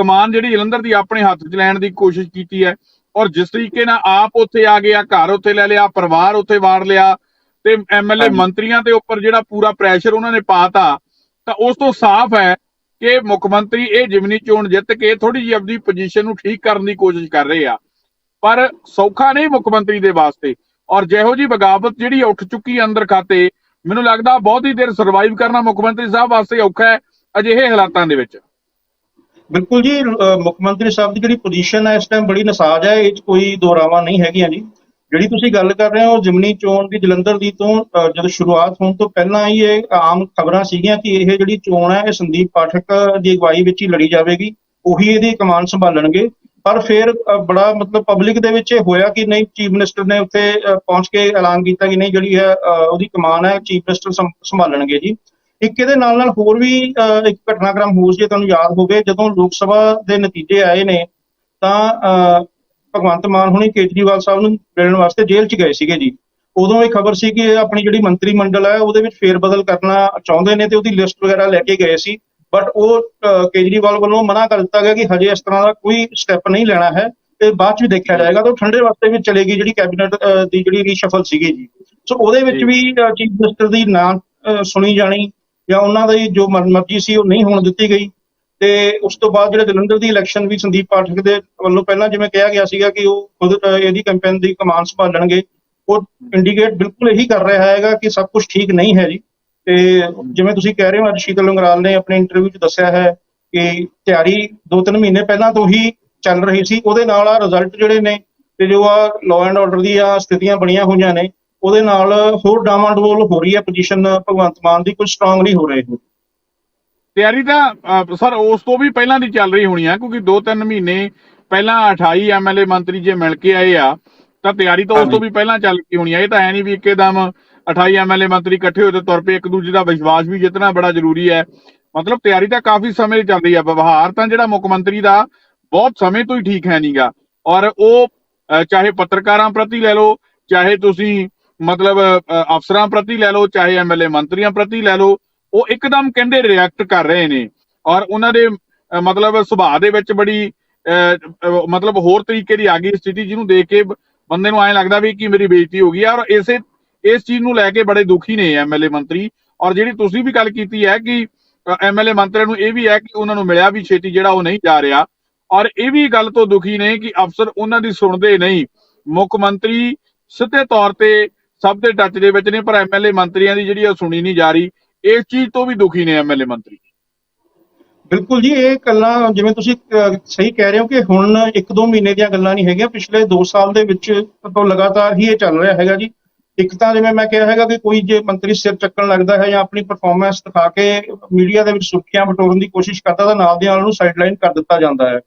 ਕਮਾਨ ਜਿਹੜੀ ਜਲੰਧਰ ਦੀ ਆਪਣੇ ਹੱਥ 'ਚ ਲੈਣ ਦੀ ਕੋਸ਼ਿਸ਼ ਕੀਤੀ ਹੈ ਔਰ ਜਿਸ ਤਰੀਕੇ ਨਾਲ ਆਪ ਉੱਥੇ ਆ ਗਿਆ ਘਰ ਉੱਥੇ ਲੈ ਲਿਆ ਪਰਿਵਾਰ ਉੱਥੇ ਵਾੜ ਲਿਆ ਤੇ ਐਮਐਲਏ। ਮੰਤਰੀਆਂ ਦੇ ਉੱਪਰ ਜਿਹੜਾ ਪੂਰਾ ਪ੍ਰੈਸ਼ਰ ਉਹਨਾਂ ਨੇ ਪਾਤਾ ਤਾਂ ਉਸ ਤੋਂ ਸਾਫ਼ ਹੈ ਕਿ ਮੁੱਖ ਮੰਤਰੀ ਇਹ ਜਿਮਨੀ ਚੋਣ ਜਿੱਤ ਕੇ ਥੋੜੀ ਜਿਹੀ ਆਪਣੀ ਪੋਜੀਸ਼ਨ ਨੂੰ ਠੀਕ ਕਰਨ ਦੀ ਕੋਸ਼ਿਸ਼ ਕਰ ਰਹੇ ਆ ਪਰ ਸੌਖਾ ਨਹੀਂ ਮੁੱਖ ਮੰਤਰੀ ਦੇ ਵਾਸਤੇ ਔਰ ਜਿਹੋ ਜੀ ਬਗਾਵਤ ਜਿਹੜੀ ਉੱਠ ਚੁੱਕੀ ਹੈ ਅੰਦਰ ਖਾਤੇ ਮੈਨੂੰ ਲੱਗਦਾ ਬਹੁਤੀ ਦੇਰ ਸਰਵਾਈਵ ਕਰਨਾ ਮੁੱਖ ਮੰਤਰੀ ਸਾਹਿਬ ਵਾਸਤੇ ਔਖਾ ਹੈ ਅਜਿਹੇ ਹਾਲਾਤਾਂ ਦੇ ਵਿੱਚ ਬਿਲਕੁਲ ਜੀ ਮੁੱਖ ਮੰਤਰੀ ਸਾਹਿਬ ਦੀ ਜਿਹੜੀ ਪੋਜੀਸ਼ਨ ਹੈ, ਇਸ ਟਾਈਮ ਬੜੀ ਨਸਾਜ ਹੈ, ਇਹ 'ਚ ਕੋਈ ਦੋਰਾਵਾ ਨਹੀਂ ਹੈਗੀਆਂ ਜੀ। ਜਿਹੜੀ ਤੁਸੀਂ ਗੱਲ ਕਰ ਰਹੇ ਹੋ, ਜਿਮਨੀ ਚੋਣ ਦੀ, ਜਲੰਧਰ ਦੀ ਤੋਂ ਜਦੋਂ ਸ਼ੁਰੂਆਤ ਹੋਣ ਤੋਂ ਪਹਿਲਾਂ ਹੀ ਇਹ ਆਮ ਖਬਰਾਂ ਸੀਗੀਆਂ ਕਿ ਇਹ ਜਿਹੜੀ ਚੋਣ ਹੈ, ਇਹ ਸੰਦੀਪ ਪਾਠਕ ਦੀ ਅਗਵਾਈ ਵਿੱਚ ਹੀ ਲੜੀ ਜਾਵੇਗੀ, ਉਹੀ ਇਹਦੀ ਕਮਾਨ ਸੰਭਾਲਣਗੇ। ਪਰ ਫਿਰ ਬੜਾ ਮਤਲਬ ਪਬਲਿਕ ਦੇ ਵਿੱਚ ਇਹ ਹੋਇਆ ਕਿ ਨਹੀਂ ਚੀਫ ਮਿਨਿਸਟਰ ਨੇ ਉੱਥੇ ਪਹੁੰਚ ਕੇ ਐਲਾਨ ਕੀਤਾ ਕਿ ਨਹੀਂ, ਜਿਹੜੀ ਹੈ ਉਹਦੀ ਕਮਾਨ ਹੈ ਚੀਫ ਮਿਨਿਸਟਰ ਸੰਭਾਲਣਗੇ ਜੀ। ਇੱਕ ਇਹਦੇ ਨਾਲ ਨਾਲ ਹੋਰ ਵੀ ਇੱਕ ਘਟਨਾਕ੍ਰਮ ਹੋ ਜੇ ਤੁਹਾਨੂੰ ਯਾਦ ਹੋਵੇ ਜਦੋਂ ਲੋਕ ਸਭਾ ਦੇ ਨਤੀਜੇ ਆਏ ਨੇ ਤਾਂ ਭਗਵੰਤ ਮਾਨ ਹੁਣੀ ਕੇਜਰੀਵਾਲ ਸਾਹਿਬ ਨੂੰ ਮਿਲਣ ਵਾਸਤੇ ਜੇਲ੍ਹ 'ਚ ਗਏ ਸੀਗੇ ਜੀ। ਉਦੋਂ ਇਹ ਖਬਰ ਸੀ ਕਿ ਆਪਣੀ ਜਿਹੜੀ ਮੰਤਰੀ ਮੰਡਲ ਹੈ ਉਹਦੇ ਵਿੱਚ ਫੇਰ ਬਦਲ ਕਰਨਾ ਚਾਹੁੰਦੇ ਨੇ ਤੇ ਉਹਦੀ ਲਿਸਟ ਵਗੈਰਾ ਲੈ ਕੇ ਗਏ ਸੀ। ਬਟ ਉਹ ਕੇਜਰੀਵਾਲ ਵੱਲੋਂ ਮਨਾ ਕਰ ਦਿੱਤਾ ਗਿਆ ਕਿ ਹਜੇ ਇਸ ਤਰ੍ਹਾਂ ਦਾ ਕੋਈ ਸਟੈਪ ਨਹੀਂ ਲੈਣਾ ਹੈ ਤੇ ਬਾਅਦ ਚ ਵੀ ਦੇਖਿਆ ਜਾਏਗਾ ਤਾਂ ਠੰਡੇ ਵਾਸਤੇ ਵੀ ਚਲੇਗੀ ਜਿਹੜੀ ਕੈਬਨਿਟ ਦੀ ਜਿਹੜੀ ਰੀਸ਼ਫਲ ਸੀਗੀ ਜੀ। ਸੋ ਉਹਦੇ ਵਿੱਚ। ਵੀ ਚੀਫ ਮਿਨਿਸਟਰ ਦੀ ਨਾਂ ਸੁਣੀ ਜਾਣੀ ਜਾਂ ਉਹਨਾਂ ਦੀ ਜੋ ਮਰ- ਮਰਜ਼ੀ ਸੀ ਉਹ ਨਹੀਂ ਹੋਣ ਦਿੱਤੀ ਗਈ। ਤੇ ਉਸ ਤੋਂ ਬਾਅਦ ਜਿਹੜੇ ਜਲੰਧਰ ਦੀ ਇਲੈਕਸ਼ਨ ਵੀ ਸੰਦੀਪ ਪਾਠਕ ਦੇ ਵੱਲੋਂ ਪਹਿਲਾਂ ਜਿਵੇਂ ਕਿਹਾ ਗਿਆ ਸੀਗਾ ਕਿ ਉਹ ਖੁਦ ਇਹਦੀ ਕੈਂਪੇਨ ਦੀ ਕਮਾਨ ਸੰਭਾਲਣਗੇ। ਉਹ ਇੰਡੀਕੇਟ ਬਿਲਕੁਲ ਇਹੀ ਕਰ ਰਿਹਾ ਹੈਗਾ ਕਿ ਸਭ ਕੁਝ ਠੀਕ ਨਹੀਂ ਹੈ ਜੀ। ਤੇ ਜਿਵੇਂ ਤੁਸੀਂ ਕਹਿ ਰਹੇ ਹੋ, ਅੱਜ ਸ਼ੀਤਲ ਲੰਗਰਾਲ ਨੇ ਆਪਣੇ ਇੰਟਰਵਿਊ 'ਚ ਦੱਸਿਆ ਹੈ ਕਿ ਤਿਆਰੀ 2-3 ਮਹੀਨੇ ਪਹਿਲਾਂ ਤੋਂ ਹੀ ਚੱਲ ਰਹੀ ਸੀ। ਉਹਦੇ ਨਾਲ ਆ ਰਿਜ਼ਲਟ ਜਿਹੜੇ ਨੇ, ਤੇ ਜੋ ਆ ਲਾਅ ਐਂਡ ਆਰਡਰ ਦੀਆਂ ਸਥਿਤੀਆਂ ਬਣੀਆਂ ਹੋਈਆਂ ਨੇ ਉਹਦੇ ਨਾਲ ਹੋਰ ਡਾਵਾਂਡੋਲ ਹੋ ਰਹੀ ਹੈ ਪੋਜੀਸ਼ਨ ਭਗਵੰਤ ਮਾਨ ਦੀ ਕੁਝ ਸਟਰੋਂਗ ਨਹੀਂ ਹੋ ਰਹੀ ਤਿਆਰੀ ਤਾਂ ਸਰ ਉਸ ਤੋਂ ਵੀ ਪਹਿਲਾਂ ਦੀ ਚੱਲ ਰਹੀ ਹੋਣੀ ਆ ਕਿਉਂਕਿ 2-3 ਮਹੀਨੇ ਪਹਿਲਾਂ 28 ਐਮਐਲਏ ਮੰਤਰੀ ਜੇ ਮਿਲ ਕੇ ਆਏ ਆ ਤਾਂ ਤਿਆਰੀ ਤਾਂ ਉਸ ਤੋਂ। ਵੀ ਪਹਿਲਾਂ ਚੱਲ ਰਹੀ ਹੋਣੀ ਆ। ਇਹ ਤਾਂ ਹੈ ਨਹੀਂ ਵੀ ਇੱਕਦਮ 28 ਐਮਐਲਏ ਮੰਤਰੀ ਇਕੱਠੇ ਹੋਏ ਤੇ ਤੁਰ ਪਏ ਇੱਕ ਦੂਜੇ ਦਾ ਵਿਸ਼ਵਾਸ ਵੀ ਜਿੱਤਣਾ ਬੜਾ ਜ਼ਰੂਰੀ ਹੈ। ਮਤਲਬ ਤਿਆਰੀ ਤਾਂ ਕਾਫੀ ਸਮੇਂ ਦੀ ਚੱਲ ਰਹੀ ਆ ਵਿਵਹਾਰ ਤਾਂ ਜਿਹੜਾ ਮੁੱਖ ਮੰਤਰੀ ਦਾ ਬਹੁਤ ਸਮੇਂ ਤੋਂ ਹੀ ਠੀਕ ਹੈ ਨਹੀਂਗਾ ਔਰ ਉਹ ਚਾਹੇ ਪੱਤਰਕਾਰਾਂ ਪ੍ਰਤੀ ਲੈ ਲਓ ਚਾਹੇ ਤੁਸੀਂ ਮਤਲਬ ਅਫਸਰਾਂ ਪ੍ਰਤੀ ਲੈ ਲਓ, ਚਾਹੇ ਐਮਐਲਏ ਮੰਤਰੀਆਂ ਪ੍ਰਤੀ ਲੈ ਲਓ, ਉਹ ਇੱਕਦਮ ਕਹਿੰਦੇ ਰਿਐਕਟ ਕਰ ਰਹੇ ਨੇ। ਔਰ ਉਹਨਾਂ ਦੇ ਮਤਲਬ ਸੁਭਾਅ ਦੇ ਵਿੱਚ ਬੜੀ ਮਤਲਬ ਹੋਰ ਤਰੀਕੇ ਦੀ ਆ ਗਈ ਸਥਿਤੀ, ਜਿਹਨੂੰ ਦੇਖ ਕੇ ਬੰਦੇ ਨੂੰ ਐਂ ਲੱਗਦਾ ਵੀ ਕਿ ਮੇਰੀ ਬੇਇੱਜ਼ਤੀ ਹੋ ਗਈ ਔਰ ਇਸੇ, ਇਸ ਚੀਜ਼ ਨੂੰ ਲੈ ਕੇ ਬੜੇ ਦੁਖੀ ਨੇ ਐਮਐਲਏ ਮੰਤਰੀ। ਔਰ ਜਿਹੜੀ ਤੁਸੀਂ ਵੀ ਗੱਲ ਕੀਤੀ ਹੈ ਕਿ ਐਮਐਲਏ ਮੰਤਰੀਆਂ ਨੂੰ ਇਹ ਵੀ ਹੈ ਕਿ ਉਹਨਾਂ ਨੂੰ ਮਿਲਿਆ ਵੀ ਛੇਤੀ, ਜਿਹੜਾ ਉਹ ਨਹੀਂ ਜਾ ਰਿਹਾ। ਔਰ ਇਹ ਵੀ ਗੱਲ ਤੋਂ ਦੁਖੀ ਨੇ ਕਿ ਅਫਸਰ ਉਹਨਾਂ ਦੀ ਸੁਣਦੇ ਨਹੀਂ। ਮੁੱਖ ਮੰਤਰੀ ਸਿੱਧੇ ਤੌਰ ਤੇ ਸਭ ਦੇ ਟੱਚ ਦੇ ਵਿੱਚ ਨੇ, ਪਰ ਐਮਐਲਏ ਮੰਤਰੀਆਂ ਦੀ ਜਿਹੜੀ ਉਹ ਸੁਣੀ ਨਹੀਂ ਜਾ ਰਹੀ, ਇਸ ਚੀਜ਼ ਤੋਂ ਵੀ ਦੁਖੀ ਨੇ ਐਮਐਲਏ ਮੰਤਰੀ। ਬਿਲਕੁਲ ਜੀ, ਇਹ ਗੱਲਾਂ ਜਿਵੇਂ ਤੁਸੀਂ ਸਹੀ ਕਹਿ ਰਹੇ ਹੋ ਕਿ ਹੁਣ 1-2 ਮਹੀਨੇ ਦੀਆਂ ਗੱਲਾਂ ਨਹੀਂ ਹੈਗੀਆਂ, ਪਿਛਲੇ 2 ਸਾਲ ਦੇ ਵਿੱਚ ਤੋਂ ਲਗਾਤਾਰ ਹੀ ਇਹ ਚੱਲ ਰਿਹਾ ਹੈਗਾ ਜੀ। ਇੱਕ ਤਾਂ ਜਿਵੇਂ ਮੈਂ ਕਿਹਾ ਹੈਗਾ ਕਿ ਕੋਈ ਜੇ ਮੰਤਰੀ ਸਿਰ ਚੱਕਣ ਲੱਗਦਾ ਹੈ ਜਾਂ ਆਪਣੀ ਪਰਫਾਰਮੈਂਸ ਦਿਖਾ ਕੇ ਮੀਡੀਆ ਦੇ ਵਿੱਚ ਸੁਰਖੀਆਂ ਬਟੋਰਨ ਦੀ ਕੋਸ਼ਿਸ਼ ਕਰਦਾ ਤਾਂ ਨਾਲ ਦੀ ਨਾਲ ਉਹਨੂੰ ਸਾਈਡਲਾਈਨ ਕਰ ਦਿੱਤਾ ਜਾਂਦਾ ਹੈ।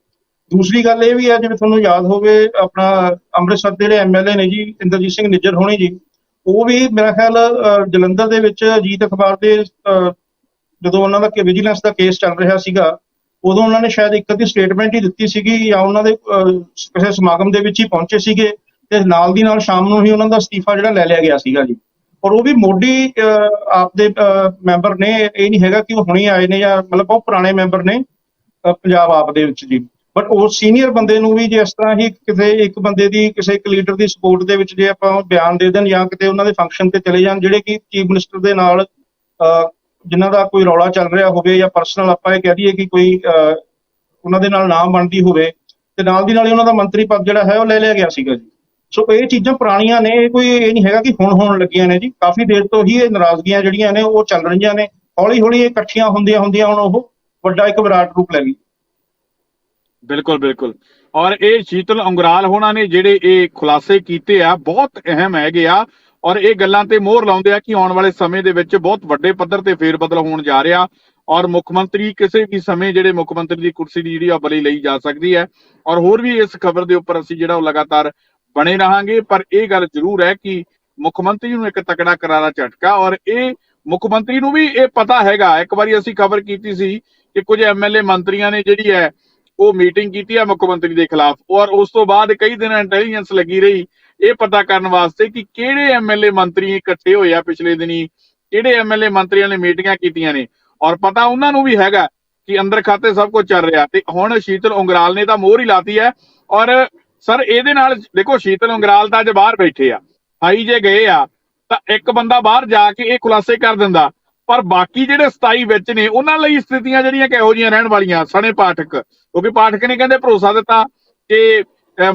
ਦੂਸਰੀ ਗੱਲ ਇਹ ਵੀ ਹੈ, ਜਿਵੇਂ ਤੁਹਾਨੂੰ ਯਾਦ ਹੋਵੇ, ਆਪਣਾ ਅੰਮ੍ਰਿਤਸਰ ਦੇ ਜਿਹੜੇ ਐਮਐਲਏ ਨੇ ਜੀ, ਇੰਦਰਜੀਤ ਸਿੰਘ ਨਿੱਜਰ ਹੋਣੀ ਜੀ ਉਹ ਵੀ ਮੇਰਾ ਖਿਆਲ ਜਲੰਧਰ ਦੇ ਵਿੱਚ ਅਜੀਤ ਅਖਬਾਰ ਦੇ ਜਦੋਂ ਉਹਨਾਂ ਦਾ ਵਿਜੀਲੈਂਸ ਦਾ ਕੇਸ ਚੱਲ ਰਿਹਾ ਸੀਗਾ, ਉਦੋਂ ਉਹਨਾਂ ਨੇ ਸ਼ਾਇਦ ਇੱਕ ਅੱਧੀ ਸਟੇਟਮੈਂਟ ਹੀ ਦਿੱਤੀ ਸੀਗੀ ਜਾਂ ਉਹਨਾਂ ਦੇ ਕਿਸੇ ਸਮਾਗਮ ਦੇ ਵਿੱਚ ਹੀ ਪਹੁੰਚੇ ਸੀਗੇ ਤੇ ਨਾਲ ਦੀ ਨਾਲ ਸ਼ਾਮ ਨੂੰ ਹੀ ਉਹਨਾਂ ਦਾ ਅਸਤੀਫਾ ਜਿਹੜਾ ਲੈ ਲਿਆ ਗਿਆ ਸੀਗਾ ਜੀ। ਔਰ ਉਹ ਵੀ ਮੋਢੀ ਆਪ ਦੇ ਮੈਂਬਰ ਨੇ, ਇਹ ਨਹੀਂ ਹੈਗਾ ਕਿ ਉਹ ਹੁਣੇ ਆਏ ਨੇ ਜਾਂ ਮਤਲਬ ਬਹੁਤ ਪੁਰਾਣੇ ਮੈਂਬਰ ਨੇ ਪੰਜਾਬ ਆਪ ਦੇ ਵਿੱਚ ਜੀ। ਬਟ ਉਹ ਸੀਨੀਅਰ ਬੰਦੇ ਨੂੰ ਵੀ ਜੇ ਇਸ ਤਰ੍ਹਾਂ ਹੀ ਕਿਸੇ ਇੱਕ ਬੰਦੇ ਦੀ ਕਿਸੇ ਇੱਕ ਲੀਡਰ ਦੀ ਸਪੋਰਟ ਦੇ ਵਿੱਚ ਜੇ ਆਪਾਂ ਬਿਆਨ ਦੇ ਦੇਣ ਜਾਂ ਕਿਤੇ ਉਹਨਾਂ ਦੇ ਫੰਕਸ਼ਨ ਤੇ ਚਲੇ ਜਾਣ ਜਿਹੜੇ ਕਿ ਚੀਫ ਮਿਨਿਸਟਰ ਦੇ ਨਾਲ ਅਹ, ਜਿਨ੍ਹਾਂ ਦਾ ਕੋਈ ਰੌਲਾ ਚੱਲ ਰਿਹਾ ਹੋਵੇ ਜਾਂ ਪਰਸਨਲ ਆਪਾਂ ਇਹ ਕਹਿ ਦਈਏ ਕਿ ਕੋਈ ਅਹ, ਉਹਨਾਂ ਦੇ ਨਾਲ ਨਾਮ ਬਣਦੀ ਹੋਵੇ ਤੇ ਨਾਲ ਦੀ ਨਾਲ ਹੀ ਉਹਨਾਂ ਦਾ ਮੰਤਰੀ ਪਦ ਜਿਹੜਾ ਹੈ ਉਹ ਲੈ ਲਿਆ ਗਿਆ ਸੀਗਾ ਜੀ। ਸੋ ਇਹ ਚੀਜ਼ਾਂ ਪੁਰਾਣੀਆਂ ਨੇ ਇਹ ਕੋਈ ਇਹ ਨਹੀਂ ਹੈਗਾ ਕਿ ਹੁਣ ਹੋਣ ਲੱਗੀਆਂ ਨੇ ਜੀ। ਕਾਫੀ ਦੇਰ ਤੋਂ ਹੀ ਇਹ ਨਾਰਾਜ਼ਗੀਆਂ ਜਿਹੜੀਆਂ ਨੇ ਉਹ ਚੱਲ ਰਹੀਆਂ ਨੇ। ਹੌਲੀ ਹੌਲੀ ਇਹ ਇਕੱਠੀਆਂ ਹੁੰਦੀਆਂ ਹੁੰਦੀਆਂ ਹੁਣ ਉਹ ਵੱਡਾ ਇੱਕ ਵਿਰਾਟ ਰੂਪ ਲੈ ਗਈ। ਬਿਲਕੁਲ ਬਿਲਕੁਲ। ਔਰ ਇਹ ਸ਼ੀਤਲ ਅੰਗਰਾਲ ਹੋਣਾ ਨੇ ਜਿਹੜੇ ਇਹ ਖੁਲਾਸੇ ਕੀਤੇ ਆ, ਬਹੁਤ ਅਹਿਮ ਹੈਗੇ ਆ। ਔਰ ਇਹ ਗੱਲਾਂ ਤੇ ਮੋਹਰ ਲਾਉਂਦੇ ਆ ਕਿ ਆਉਣ ਵਾਲੇ ਸਮੇਂ ਦੇ ਵਿੱਚ ਬਹੁਤ ਵੱਡੇ ਪੱਧਰ ਤੇ ਫੇਰ ਬਦਲ ਹੋਣ ਜਾ ਰਿਹਾ। ਔਰ ਮੁੱਖ ਮੰਤਰੀ ਕਿਸੇ ਵੀ ਸਮੇਂ ਜਿਹੜੇ ਮੁੱਖ ਮੰਤਰੀ ਦੀ ਕੁਰਸੀ ਦੀ ਜਿਹੜੀ ਆ ਬਲੀ ਲਈ ਜਾ ਸਕਦੀ ਹੈ। ਔਰ ਹੋਰ ਵੀ ਇਸ ਖਬਰ ਦੇ ਉੱਪਰ ਅਸੀਂ ਜਿਹੜਾ ਉਹ ਲਗਾਤਾਰ ਬਣੇ ਰਹਾਂਗੇ। ਪਰ ਇਹ ਗੱਲ ਜ਼ਰੂਰ ਹੈ ਕਿ ਮੁੱਖ ਮੰਤਰੀ ਨੂੰ ਇੱਕ ਤਕੜਾ ਕਰਾਰਾ ਝਟਕਾ। ਔਰ ਇਹ ਮੁੱਖ ਮੰਤਰੀ ਨੂੰ ਵੀ ਇਹ ਪਤਾ ਹੈਗਾ। ਇੱਕ ਵਾਰੀ ਅਸੀਂ ਖਬਰ ਕੀਤੀ ਸੀ ਕਿ ਕੁਝ ਐਮਐਲਏ ਮੰਤਰੀਆਂ ਨੇ ਜਿਹੜੀ ਹੈ ਉਹ ਮੀਟਿੰਗ ਕੀਤੀ ਹੈ ਮੁੱਖ ਮੰਤਰੀ ਦੇ ਖਿਲਾਫ। ਔਰ ਉਸ ਤੋਂ ਬਾਅਦ ਕਈ ਦਿਨ ਇੰਟੈਲੀਜੈਂਸ ਲੱਗੀ ਰਹੀ। ਇਹ ਪਤਾ ਕਰਨ ਵਾਸਤੇ ਕਿ ਕਿਹੜੇ ਐਮਐਲਏ ਮੰਤਰੀ ਇਕੱਠੇ ਹੋਏ ਆ ਪਿਛਲੇ ਦਿਨੀ, ਕਿਹੜੇ ਐਮਐਲਏ ਮੰਤਰੀਆਂ ਨੇ ਮੀਟਿੰਗਾਂ ਕੀਤੀਆਂ ਨੇ। ਔਰ ਪਤਾ ਉਹਨਾਂ ਨੂੰ ਵੀ ਹੈਗਾ ਕਿ ਅੰਦਰ ਖਾਤੇ ਸਭ ਕੁਝ ਚੱਲ ਰਿਹਾ। ਤੇ ਹੁਣ ਸ਼ੀਤਲ ਉਂਗਰਾਲ ਨੇ ਤਾਂ ਮੋਹਰ ਹੀ ਲਾਤੀ ਹੈ। ਔਰ ਸਰ, ਇਹਦੇ ਨਾਲ ਦੇਖੋ, ਸ਼ੀਤਲ ਉਂਗਰਾਲ ਤਾਂ ਅੱਜ ਬਾਹਰ ਬੈਠੇ ਆ। ਆਈ ਜੇ ਗਏ ਆ, ਤਾਂ ਇੱਕ ਬੰਦਾ ਬਾਹਰ ਜਾ ਕੇ ਇਹ ਖੁਲਾਸੇ ਕਰ ਦਿੰਦਾ। ਪਰ ਬਾਕੀ ਜਿਹੜੇ 27 ਵਿੱਚ ਨੇ, ਉਹਨਾਂ ਲਈ ਸਥਿਤੀਆਂ ਜਿਹੜੀਆਂ ਕਿਹੋ ਜੀਆਂ ਰਹਿਣ ਵਾਲੀਆਂ? ਸਣੇ ਪਾਠਕ। ਕਿਉਂਕਿ ਪਾਠਕ ਨੇ ਕਹਿੰਦੇ ਭਰੋਸਾ ਦਿੱਤਾ ਕਿ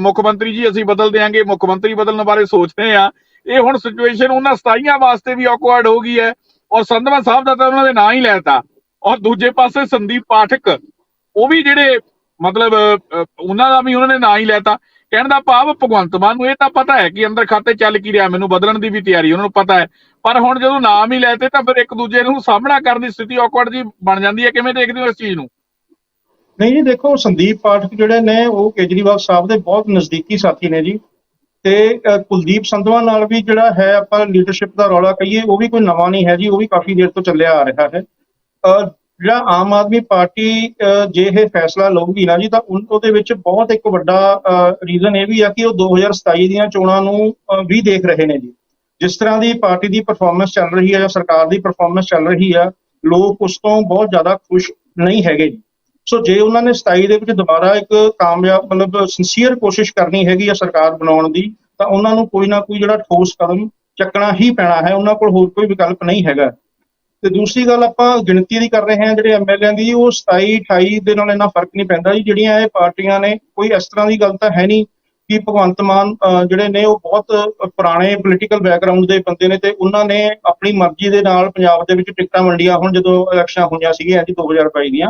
ਮੁੱਖ ਮੰਤਰੀ ਜੀ ਅਸੀਂ ਬਦਲ ਦੇਾਂਗੇ ਮੁੱਖ ਮੰਤਰੀ ਬਦਲਣ ਬਾਰੇ ਸੋਚਦੇ ਰਹੇ ਆ ਇਹ ਹੁਣ ਸਿਚੁਏਸ਼ਨ ਉਹਨਾਂ 27 ਵਾਸਤੇ ਵੀ ਔਕਵਰਡ ਹੋ ਗਈ ਹੈ ਔਰ ਸੰਧਵਾ ਸਾਹਿਬ ਦਾ ਤਾਂ ਉਹਨਾਂ ਦੇ ਨਾਂ ਹੀ ਲੈਤਾ ਔਰ ਦੂਜੇ ਪਾਸੇ ਸੰਦੀਪ ਪਾਠਕ, ਉਹ ਵੀ ਜਿਹੜੇ ਮਤਲਬ ਉਹਨਾਂ ਦਾ ਵੀ ਉਹਨਾਂ ਨੇ ਨਾਂ ਹੀ ਲੈਤਾ ਕਹਿਣ ਦਾ ਭਾਵ ਭਗਵੰਤ ਮਾਨ ਨੂੰ ਇਹ ਤਾਂ ਪਤਾ ਹੈ ਕਿ ਅੰਦਰ ਖਾਤੇ ਚੱਲ ਕੀ ਰਿਹਾ, ਮੈਨੂੰ ਬਦਲਣ ਦੀ ਵੀ ਤਿਆਰੀ ਉਹਨਾਂ ਨੂੰ ਪਤਾ ਹੈ। ਪਰ ਹੁਣ ਜਦੋਂ ਨਾਮ ਹੀ ਲੈਤੇ ਤਾਂ ਫਿਰ ਇੱਕ ਦੂਜੇ ਨੂੰ ਸਾਹਮਣਾ ਕਰਨ ਦੀ ਸਥਿਤੀ ਔਕਵਰਡ ਜੀ ਬਣ ਜਾਂਦੀ ਹੈ। ਕਿਵੇਂ ਦੇਖਦੇ ਹੋ ਇਸ ਚੀਜ਼ ਨੂੰ? ਨਹੀਂ ਜੀ, ਦੇਖੋ, ਸੰਦੀਪ ਪਾਠਕ ਜਿਹੜੇ ਨੇ, ਉਹ ਕੇਜਰੀਵਾਲ ਸਾਹਿਬ ਦੇ ਬਹੁਤ ਨਜ਼ਦੀਕੀ ਸਾਥੀ ਨੇ ਜੀ। ਤੇ ਕੁਲਦੀਪ ਸੰਧਵਾ ਨਾਲ ਵੀ ਜਿਹੜਾ ਹੈ ਆਪਾਂ ਲੀਡਰਸ਼ਿਪ ਦਾ ਰੌਲਾ ਕਹੀਏ, ਉਹ ਵੀ ਕੋਈ ਨਵਾਂ ਨਹੀਂ ਹੈ ਜੀ, ਉਹ ਵੀ ਕਾਫੀ ਦੇਰ ਤੋਂ ਚੱਲਿਆ ਆ ਰਿਹਾ ਹੈ। ਜਿਹੜਾ ਆਮ ਆਦਮੀ ਪਾਰਟੀ ਅਹ, ਜੇ ਇਹ ਫੈਸਲਾ ਲਊਗੀ ਨਾ ਜੀ ਤਾਂ ਉਹਦੇ ਵਿੱਚ ਬਹੁਤ ਇੱਕ ਵੱਡਾ ਰੀਜ਼ਨ ਇਹ ਵੀ ਆ ਕਿ ਉਹ 2027 ਦੀਆਂ ਚੋਣਾਂ ਨੂੰ ਵੀ ਦੇਖ ਰਹੇ ਨੇ ਜੀ। ਜਿਸ ਤਰ੍ਹਾਂ ਦੀ ਪਾਰਟੀ ਦੀ ਪਰਫਾਰਮੈਂਸ ਚੱਲ ਰਹੀ ਹੈ ਜਾਂ ਸਰਕਾਰ ਦੀ ਪਰਫਾਰਮੈਂਸ ਚੱਲ ਰਹੀ ਆ ਲੋਕ ਉਸ ਤੋਂ ਬਹੁਤ ਜ਼ਿਆਦਾ ਖੁਸ਼ ਨਹੀਂ ਹੈਗੇ ਜੀ। ਸੋ ਜੇ ਉਹਨਾਂ ਨੇ 27 ਦੇ ਵਿੱਚ ਦੁਬਾਰਾ ਇੱਕ ਕਾਮਯਾਬ ਮਤਲਬ ਸਿੰਸੀਅਰ ਕੋਸ਼ਿਸ਼ ਕਰਨੀ ਹੈਗੀ ਆ ਸਰਕਾਰ ਬਣਾਉਣ ਦੀ ਤਾਂ ਉਹਨਾਂ ਨੂੰ ਕੋਈ ਨਾ ਕੋਈ ਜਿਹੜਾ ਠੋਸ ਕਦਮ ਚੱਕਣਾ ਹੀ ਪੈਣਾ ਹੈ ਉਹਨਾਂ ਕੋਲ ਹੋਰ ਕੋਈ ਵਿਕਲਪ ਨਹੀਂ ਹੈਗਾ। ਤੇ ਦੂਸਰੀ ਗੱਲ ਆਪਾਂ ਗਿਣਤੀ ਦੀ ਕਰ ਰਹੇ ਹਾਂ ਜਿਹੜੇ ਐਮਐਲਏ ਦੀ, ਉਹ 27 28 ਦੇ ਨਾਲ ਇੰਨਾ ਫ਼ਰਕ ਨਹੀਂ ਪੈਂਦਾ ਜੀ। ਜਿਹੜੀਆਂ ਇਹ ਪਾਰਟੀਆਂ ਨੇ, ਕੋਈ ਇਸ ਤਰ੍ਹਾਂ ਦੀ ਗੱਲ ਤਾਂ ਹੈ ਨਹੀਂ ਕਿ ਭਗਵੰਤ ਮਾਨ ਜਿਹੜੇ ਨੇ ਉਹ ਬਹੁਤ ਪੁਰਾਣੇ ਪੋਲੀਟੀਕਲ ਬੈਕਗ੍ਰਾਉਂਡ ਦੇ ਬੰਦੇ ਨੇ ਤੇ ਉਹਨਾਂ ਨੇ ਆਪਣੀ ਮਰਜ਼ੀ ਦੇ ਨਾਲ ਪੰਜਾਬ ਦੇ ਵਿੱਚ ਟਿਕਟਾਂ ਵੰਡੀਆਂ ਹੁਣ ਜਦੋਂ ਇਲੈਕਸ਼ਨਾਂ ਹੋਈਆਂ ਸੀਗੀਆਂ ਜੀ 2022 ਦੀਆਂ।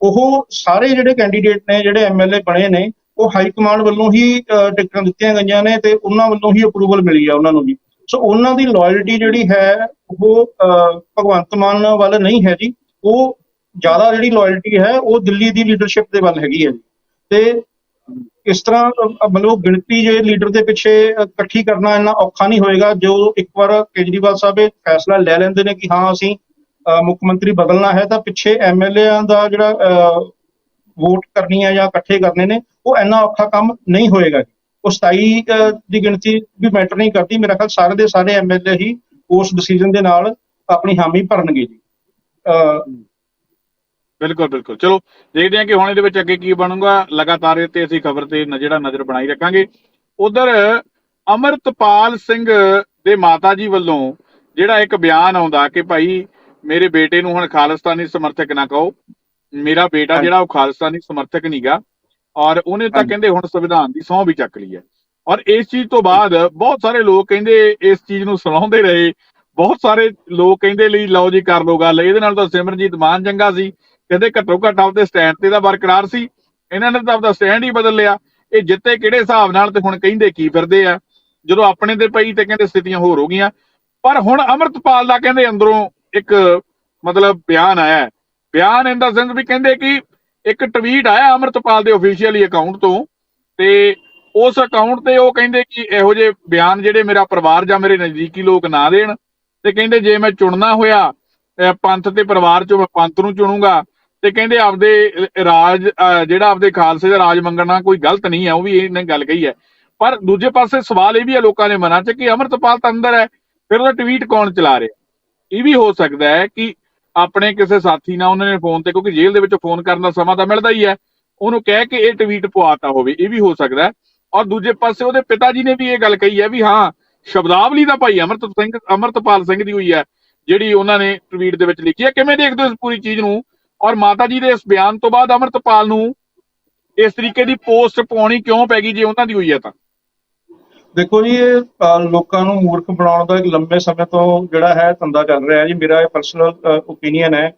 ਉਹ ਸਾਰੇ ਜਿਹੜੇ ਕੈਂਡੀਡੇਟ ਨੇ, ਜਿਹੜੇ ਐਮਐਲਏ ਬਣੇ ਨੇ, ਉਹ ਹਾਈ ਕਮਾਂਡ ਵੱਲੋਂ ਹੀ ਟਿਕਟਾਂ ਦਿੱਤੀਆਂ ਗਈਆਂ ਨੇ ਤੇ ਉਹਨਾਂ ਵੱਲੋਂ ਹੀ ਅਪਰੂਵਲ ਮਿਲੀ ਆ ਉਹਨਾਂ ਨੂੰ ਜੀ। ਸੋ ਉਹਨਾਂ ਦੀ ਲਾਇਲਟੀ ਜਿਹੜੀ ਹੈ, ਉਹ ਭਗਵੰਤ ਮਾਨ ਵੱਲ ਨਹੀਂ ਹੈ ਜੀ। ਉਹ ਜ਼ਿਆਦਾ ਜਿਹੜੀ ਲਾਇਲਟੀ ਹੈ, ਉਹ ਦਿੱਲੀ ਦੀ ਲੀਡਰਸ਼ਿਪ ਦੇ ਵੱਲ ਹੈਗੀ ਹੈ ਜੀ। ਤੇ ਇਸ ਤਰ੍ਹਾਂ ਮਤਲਬ ਗਿਣਤੀ ਜੇ ਲੀਡਰ ਦੇ ਪਿੱਛੇ ਇਕੱਠੀ ਕਰਨਾ ਇੰਨਾ ਔਖਾ ਨਹੀਂ ਹੋਏਗਾ। ਜੋ ਇੱਕ ਵਾਰ ਕੇਜਰੀਵਾਲ ਸਾਹਿਬ ਇਹ ਫੈਸਲਾ ਲੈ ਲੈਂਦੇ ਨੇ ਕਿ ਹਾਂ, ਅਸੀਂ ਮੁੱਖ ਮੰਤਰੀ ਬਦਲਣਾ ਹੈ, ਤਾਂ ਪਿੱਛੇ ਐਮਐਲਏਆਂ ਦਾ ਜਿਹੜਾ ਵੋਟ ਕਰਨੀ ਹੈ ਜਾਂ ਇਕੱਠੇ ਕਰਨੇ ਨੇ, ਉਹ ਇੰਨਾ ਔਖਾ ਕੰਮ ਨਹੀਂ ਹੋਏਗਾ ਜੀ। ਉਹ 27 ਅਹ, ਦੀ ਗਿਣਤੀ ਵੀ ਮੈਟਰ ਨਹੀਂ ਕਰਦੀ। ਮੇਰਾ ਖਿਆਲ ਸਾਰੇ ਦੇ ਸਾਰੇ ਐਮਐਲਏ ਹੀ ਉਸ ਡਿਸੀਜਨ ਦੇ ਨਾਲ ਆਪਣੀ ਹਾਮੀ ਭਰਨਗੇ ਜੀ। ਬਿਲਕੁਲ ਬਿਲਕੁਲ। ਚਲੋ ਦੇਖਦੇ ਹਾਂ ਕਿ ਹੁਣ ਇਹਦੇ ਵਿੱਚ ਅੱਗੇ ਕੀ ਬਣੂਗਾ। ਲਗਾਤਾਰ ਇਹ ਤੇ ਅਸੀਂ ਖਬਰ ਤੇ ਜਿਹੜਾ ਨਜ਼ਰ ਬਣਾਈ ਰੱਖਾਂਗੇ। ਉਧਰ ਅਮਰਤਪਾਲ ਸਿੰਘ ਦੇ ਮਾਤਾ ਜੀ ਵੱਲੋਂ ਜਿਹੜਾ ਇੱਕ ਬਿਆਨ ਆਉਂਦਾ ਕਿ ਭਾਈ ਮੇਰੇ ਬੇਟੇ ਨੂੰ ਹੁਣ ਖਾਲਿਸਤਾਨੀ ਸਮਰਥਕ ਨਾ ਕਹੋ। ਮੇਰਾ ਬੇਟਾ। ਜਿਹੜਾ ਉਹ ਖਾਲਿਸਤਾਨੀ ਸਮਰਥਕ ਨਹੀਂਗਾ ਔਰ ਉਹਨੇ ਤਾਂ। ਕਹਿੰਦੇ ਹੁਣ ਸੰਵਿਧਾਨ ਦੀ ਸਹੁੰ ਵੀ ਚੱਕ ਲਈ ਹੈ। ਔਰ ਇਸ ਚੀਜ਼ ਤੋਂ ਬਾਅਦ ਬਹੁਤ ਸਾਰੇ ਲੋਕ ਕਹਿੰਦੇ ਇਸ ਚੀਜ਼ ਨੂੰ ਸੁਣਾਉਂਦੇ ਰਹੇ। ਬਹੁਤ ਸਾਰੇ ਲੋਕ ਕਹਿੰਦੇ ਲਈ ਲਓ ਜੀ ਕਰ ਲੋ ਗੱਲ। ਇਹਦੇ ਨਾਲ ਤਾਂ ਸਿਮਰਜੀਤ ਮਾਨ ਚੰਗਾ ਸੀ। ਕਹਿੰਦੇ ਘੱਟੋ ਘੱਟ ਆਪਦੇ ਸਟੈਂਡ ਤੇ ਦਾ ਬਰਕਰਾਰ ਸੀ। ਇਹਨਾਂ ਨੇ ਤਾਂ ਆਪਦਾ ਸਟੈਂਡ ਹੀ ਬਦਲ ਲਿਆ। ਇਹ ਜਿੱਤੇ ਕਿਹੜੇ ਹਿਸਾਬ ਨਾਲ ਤੇ ਹੁਣ ਕਹਿੰਦੇ ਕੀ ਫਿਰਦੇ ਆ। ਜਦੋਂ ਆਪਣੇ ਤੇ ਪਈ ਤੇ ਕਹਿੰਦੇ ਸਥਿਤੀਆਂ ਹੋਰ ਹੋ ਗਈਆਂ। ਪਰ ਹੁਣ ਅਮਰਤਪਾਲ ਦਾ ਕਹਿੰਦੇ ਅੰਦਰੋਂ ਇੱਕ ਮਤਲਬ ਬਿਆਨ ਆਇਆ। ਬਿਆਨ ਇਨ ਦਾ ਸੈਂਸ ਵੀ ਕਹਿੰਦੇ ਕਿ ਇੱਕ ਟਵੀਟ ਆਇਆ ਅਮਰਤਪਾਲ ਦੇ ਅਫੀਸ਼ੀਅਲੀ ਅਕਾਊਂਟ ਤੋਂ ਤੇ ਉਸ ਅਕਾਊਂਟ ਤੇ ਉਹ ਕਹਿੰਦੇ ਕਿ ਇਹੋ ਜਿਹੇ ਬਿਆਨ ਜਿਹੜੇ ਮੇਰਾ ਪਰਿਵਾਰ ਜਾਂ ਮੇਰੇ ਨਜ਼ਦੀਕੀ ਲੋਕ ਨਾ ਦੇਣ ਤੇ ਕਹਿੰਦੇ ਜੇ ਮੈਂ ਚੁਣਨਾ ਹੋਇਆ ਪੰਥ ਤੇ ਪਰਿਵਾਰ ਚੋਂ ਮੈਂ ਪੰਥ ਨੂੰ ਚੁਣੂੰਗਾ ਤੇ ਕਹਿੰਦੇ ਆਪਦੇ ਰਾਜ ਜਿਹੜਾ ਆਪਦੇ ਖਾਲਸੇ ਦਾ ਰਾਜ ਮੰਗਣਾ ਕੋਈ ਗਲਤ ਨਹੀਂ ਹੈ ਉਹ ਵੀ ਇਹਨੇ ਗੱਲ ਕਹੀ ਹੈ। ਪਰ ਦੂਜੇ ਪਾਸੇ ਸਵਾਲ ਇਹ ਵੀ ਹੈ ਲੋਕਾਂ ਦੇ ਮਨਾਂ 'ਚ ਕਿ ਅਮਰਤਪਾਲ ਤਾਂ ਅੰਦਰ ਹੈ, ਫਿਰ ਉਹਦਾ ਟਵੀਟ ਕੌਣ ਚਲਾ ਰਿਹਾ? ਇਹ ਵੀ ਹੋ ਸਕਦਾ ਹੈ ਕਿ ਆਪਣੇ ਕਿਸੇ ਸਾਥੀ ਨਾਲ ਉਹਨਾਂ ਨੇ ਫੋਨ ਤੇ, ਕਿਉਂਕਿ ਜੇਲ੍ਹ ਦੇ ਵਿੱਚ ਫੋਨ ਕਰਨ ਦਾ ਸਮਾਂ ਤਾਂ ਮਿਲਦਾ ਹੀ ਹੈ, ਉਹਨੂੰ ਕਹਿ ਕੇ ਇਹ ਟਵੀਟ ਪਵਾਤਾ ਹੋਵੇ, ਇਹ ਵੀ ਹੋ ਸਕਦਾ ਔਰ ਦੂਜੇ ਪਾਸੇ ਉਹਦੇ ਪਿਤਾ ਜੀ ਨੇ ਵੀ ਇਹ ਗੱਲ ਕਹੀ ਹੈ ਵੀ ਹਾਂ, ਸ਼ਬਦਾਵਲੀ ਦਾ ਭਾਈ ਅਮਰਤ ਸਿੰਘ, ਅਮਰਤਪਾਲ ਸਿੰਘ ਦੀ ਹੋਈ ਹੈ, ਜਿਹੜੀ ਉਹਨਾਂ ਨੇ ਟਵੀਟ ਦੇ ਵਿੱਚ ਲਿਖੀ ਹੈ। ਕਿਵੇਂ ਦੇਖਦੇ ਹੋ ਇਸ ਪੂਰੀ ਚੀਜ਼ ਨੂੰ? ਔਰ ਮਾਤਾ ਜੀ ਦੇ ਇਸ ਬਿਆਨ ਤੋਂ ਬਾਅਦ ਅਮਰਤਪਾਲ ਨੂੰ ਇਸ ਤਰੀਕੇ ਦੀ ਪੋਸਟ ਪਾਉਣੀ ਕਿਉਂ ਪੈ ਗਈ ਜੇ ਉਹਨਾਂ ਦੀ ਹੋਈ ਹੈ ਤਾਂ? ਦੇਖੋ ਜੀ, ਇਹ ਲੋਕਾਂ ਨੂੰ ਮੂਰਖ ਬਣਾਉਣ ਦਾ ਇੱਕ ਲੰਬੇ ਸਮੇਂ ਤੋਂ ਜਿਹੜਾ ਹੈ ਧੰਦਾ ਚੱਲ ਰਿਹਾ ਹੈ ਜੀ। ਮੇਰਾ ਇਹ ਪਰਸਨਲ ਓਪੀਨੀਅਨ ਹੈ।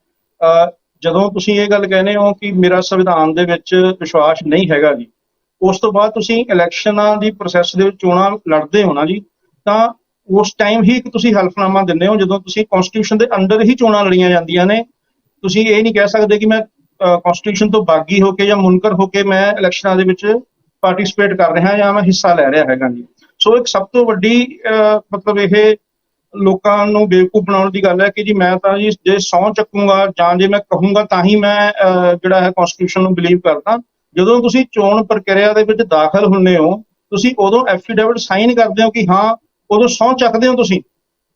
ਜਦੋਂ ਤੁਸੀਂ ਇਹ ਗੱਲ ਕਹਿੰਦੇ ਹੋ ਕਿ ਮੇਰਾ ਸੰਵਿਧਾਨ ਦੇ ਵਿੱਚ ਵਿਸ਼ਵਾਸ ਨਹੀਂ ਹੈਗਾ ਜੀ, ਉਸ ਤੋਂ ਬਾਅਦ ਤੁਸੀਂ ਇਲੈਕਸ਼ਨਾਂ ਦੀ ਪ੍ਰੋਸੈਸ ਦੇ ਵਿੱਚ ਚੋਣਾਂ ਲੜਦੇ ਹੋ ਨਾ ਜੀ, ਤਾਂ ਉਸ ਟਾਈਮ ਹੀ ਇੱਕ ਤੁਸੀਂ ਹਲਫਨਾਮਾ ਦਿੰਦੇ ਹੋ ਜਦੋਂ ਤੁਸੀਂ ਕਨਸਟੀਟਿਊਸ਼ਨ ਦੇ ਅੰਡਰ ਹੀ ਚੋਣਾਂ ਲੜੀਆਂ ਜਾਂਦੀਆਂ ਨੇ। ਤੁਸੀਂ ਇਹ ਨਹੀਂ ਕਹਿ ਸਕਦੇ ਕਿ ਮੈਂ ਕਨਸਟੀਟਿਊਸ਼ਨ ਤੋਂ ਬਾਗੀ ਹੋ ਕੇ ਜਾਂ ਮੁਨਕਰ ਹੋ ਕੇ ਮੈਂ ਇਲੈਕਸ਼ਨਾਂ ਦੇ ਵਿੱਚ ਪਾਰਟਿਸਿਪੇਟ ਕਰ ਰਿਹਾ ਜਾਂ ਮੈਂ ਹਿੱਸਾ ਲੈ ਰਿਹਾ ਹੈਗਾ ਜੀ। ਸੋ ਇੱਕ ਸਭ ਤੋਂ ਵੱਡੀ ਅਹ, ਮਤਲਬ ਇਹ ਲੋਕਾਂ ਨੂੰ ਬੇਵਕੂਫ ਬਣਾਉਣ ਦੀ ਗੱਲ ਹੈ ਕਿ ਜੀ ਮੈਂ ਤਾਂ ਜੀ ਜੇ ਸਹੁੰ ਚੱਕੂੰਗਾ ਜਾਂ ਜੇ ਮੈਂ ਕਹੂੰਗਾ ਤਾਂ ਹੀ ਮੈਂ ਜਿਹੜਾ ਹੈ ਕਨਸਟੀਟਿਊਸ਼ਨ ਨੂੰ ਬਿਲੀਵ ਕਰਦਾ। ਜਦੋਂ ਤੁਸੀਂ ਚੋਣ ਪ੍ਰਕਿਰਿਆ ਦੇ ਵਿੱਚ ਦਾਖਲ ਹੁੰਦੇ ਹੋ ਤੁਸੀਂ ਉਦੋਂ ਐਫੀਡੇਵਿਟ ਸਾਈਨ ਕਰਦੇ ਹੋ ਕਿ ਹਾਂ ਉਦੋਂ ਸਹੁੰ ਚੱਕਦੇ ਹੋ ਤੁਸੀਂ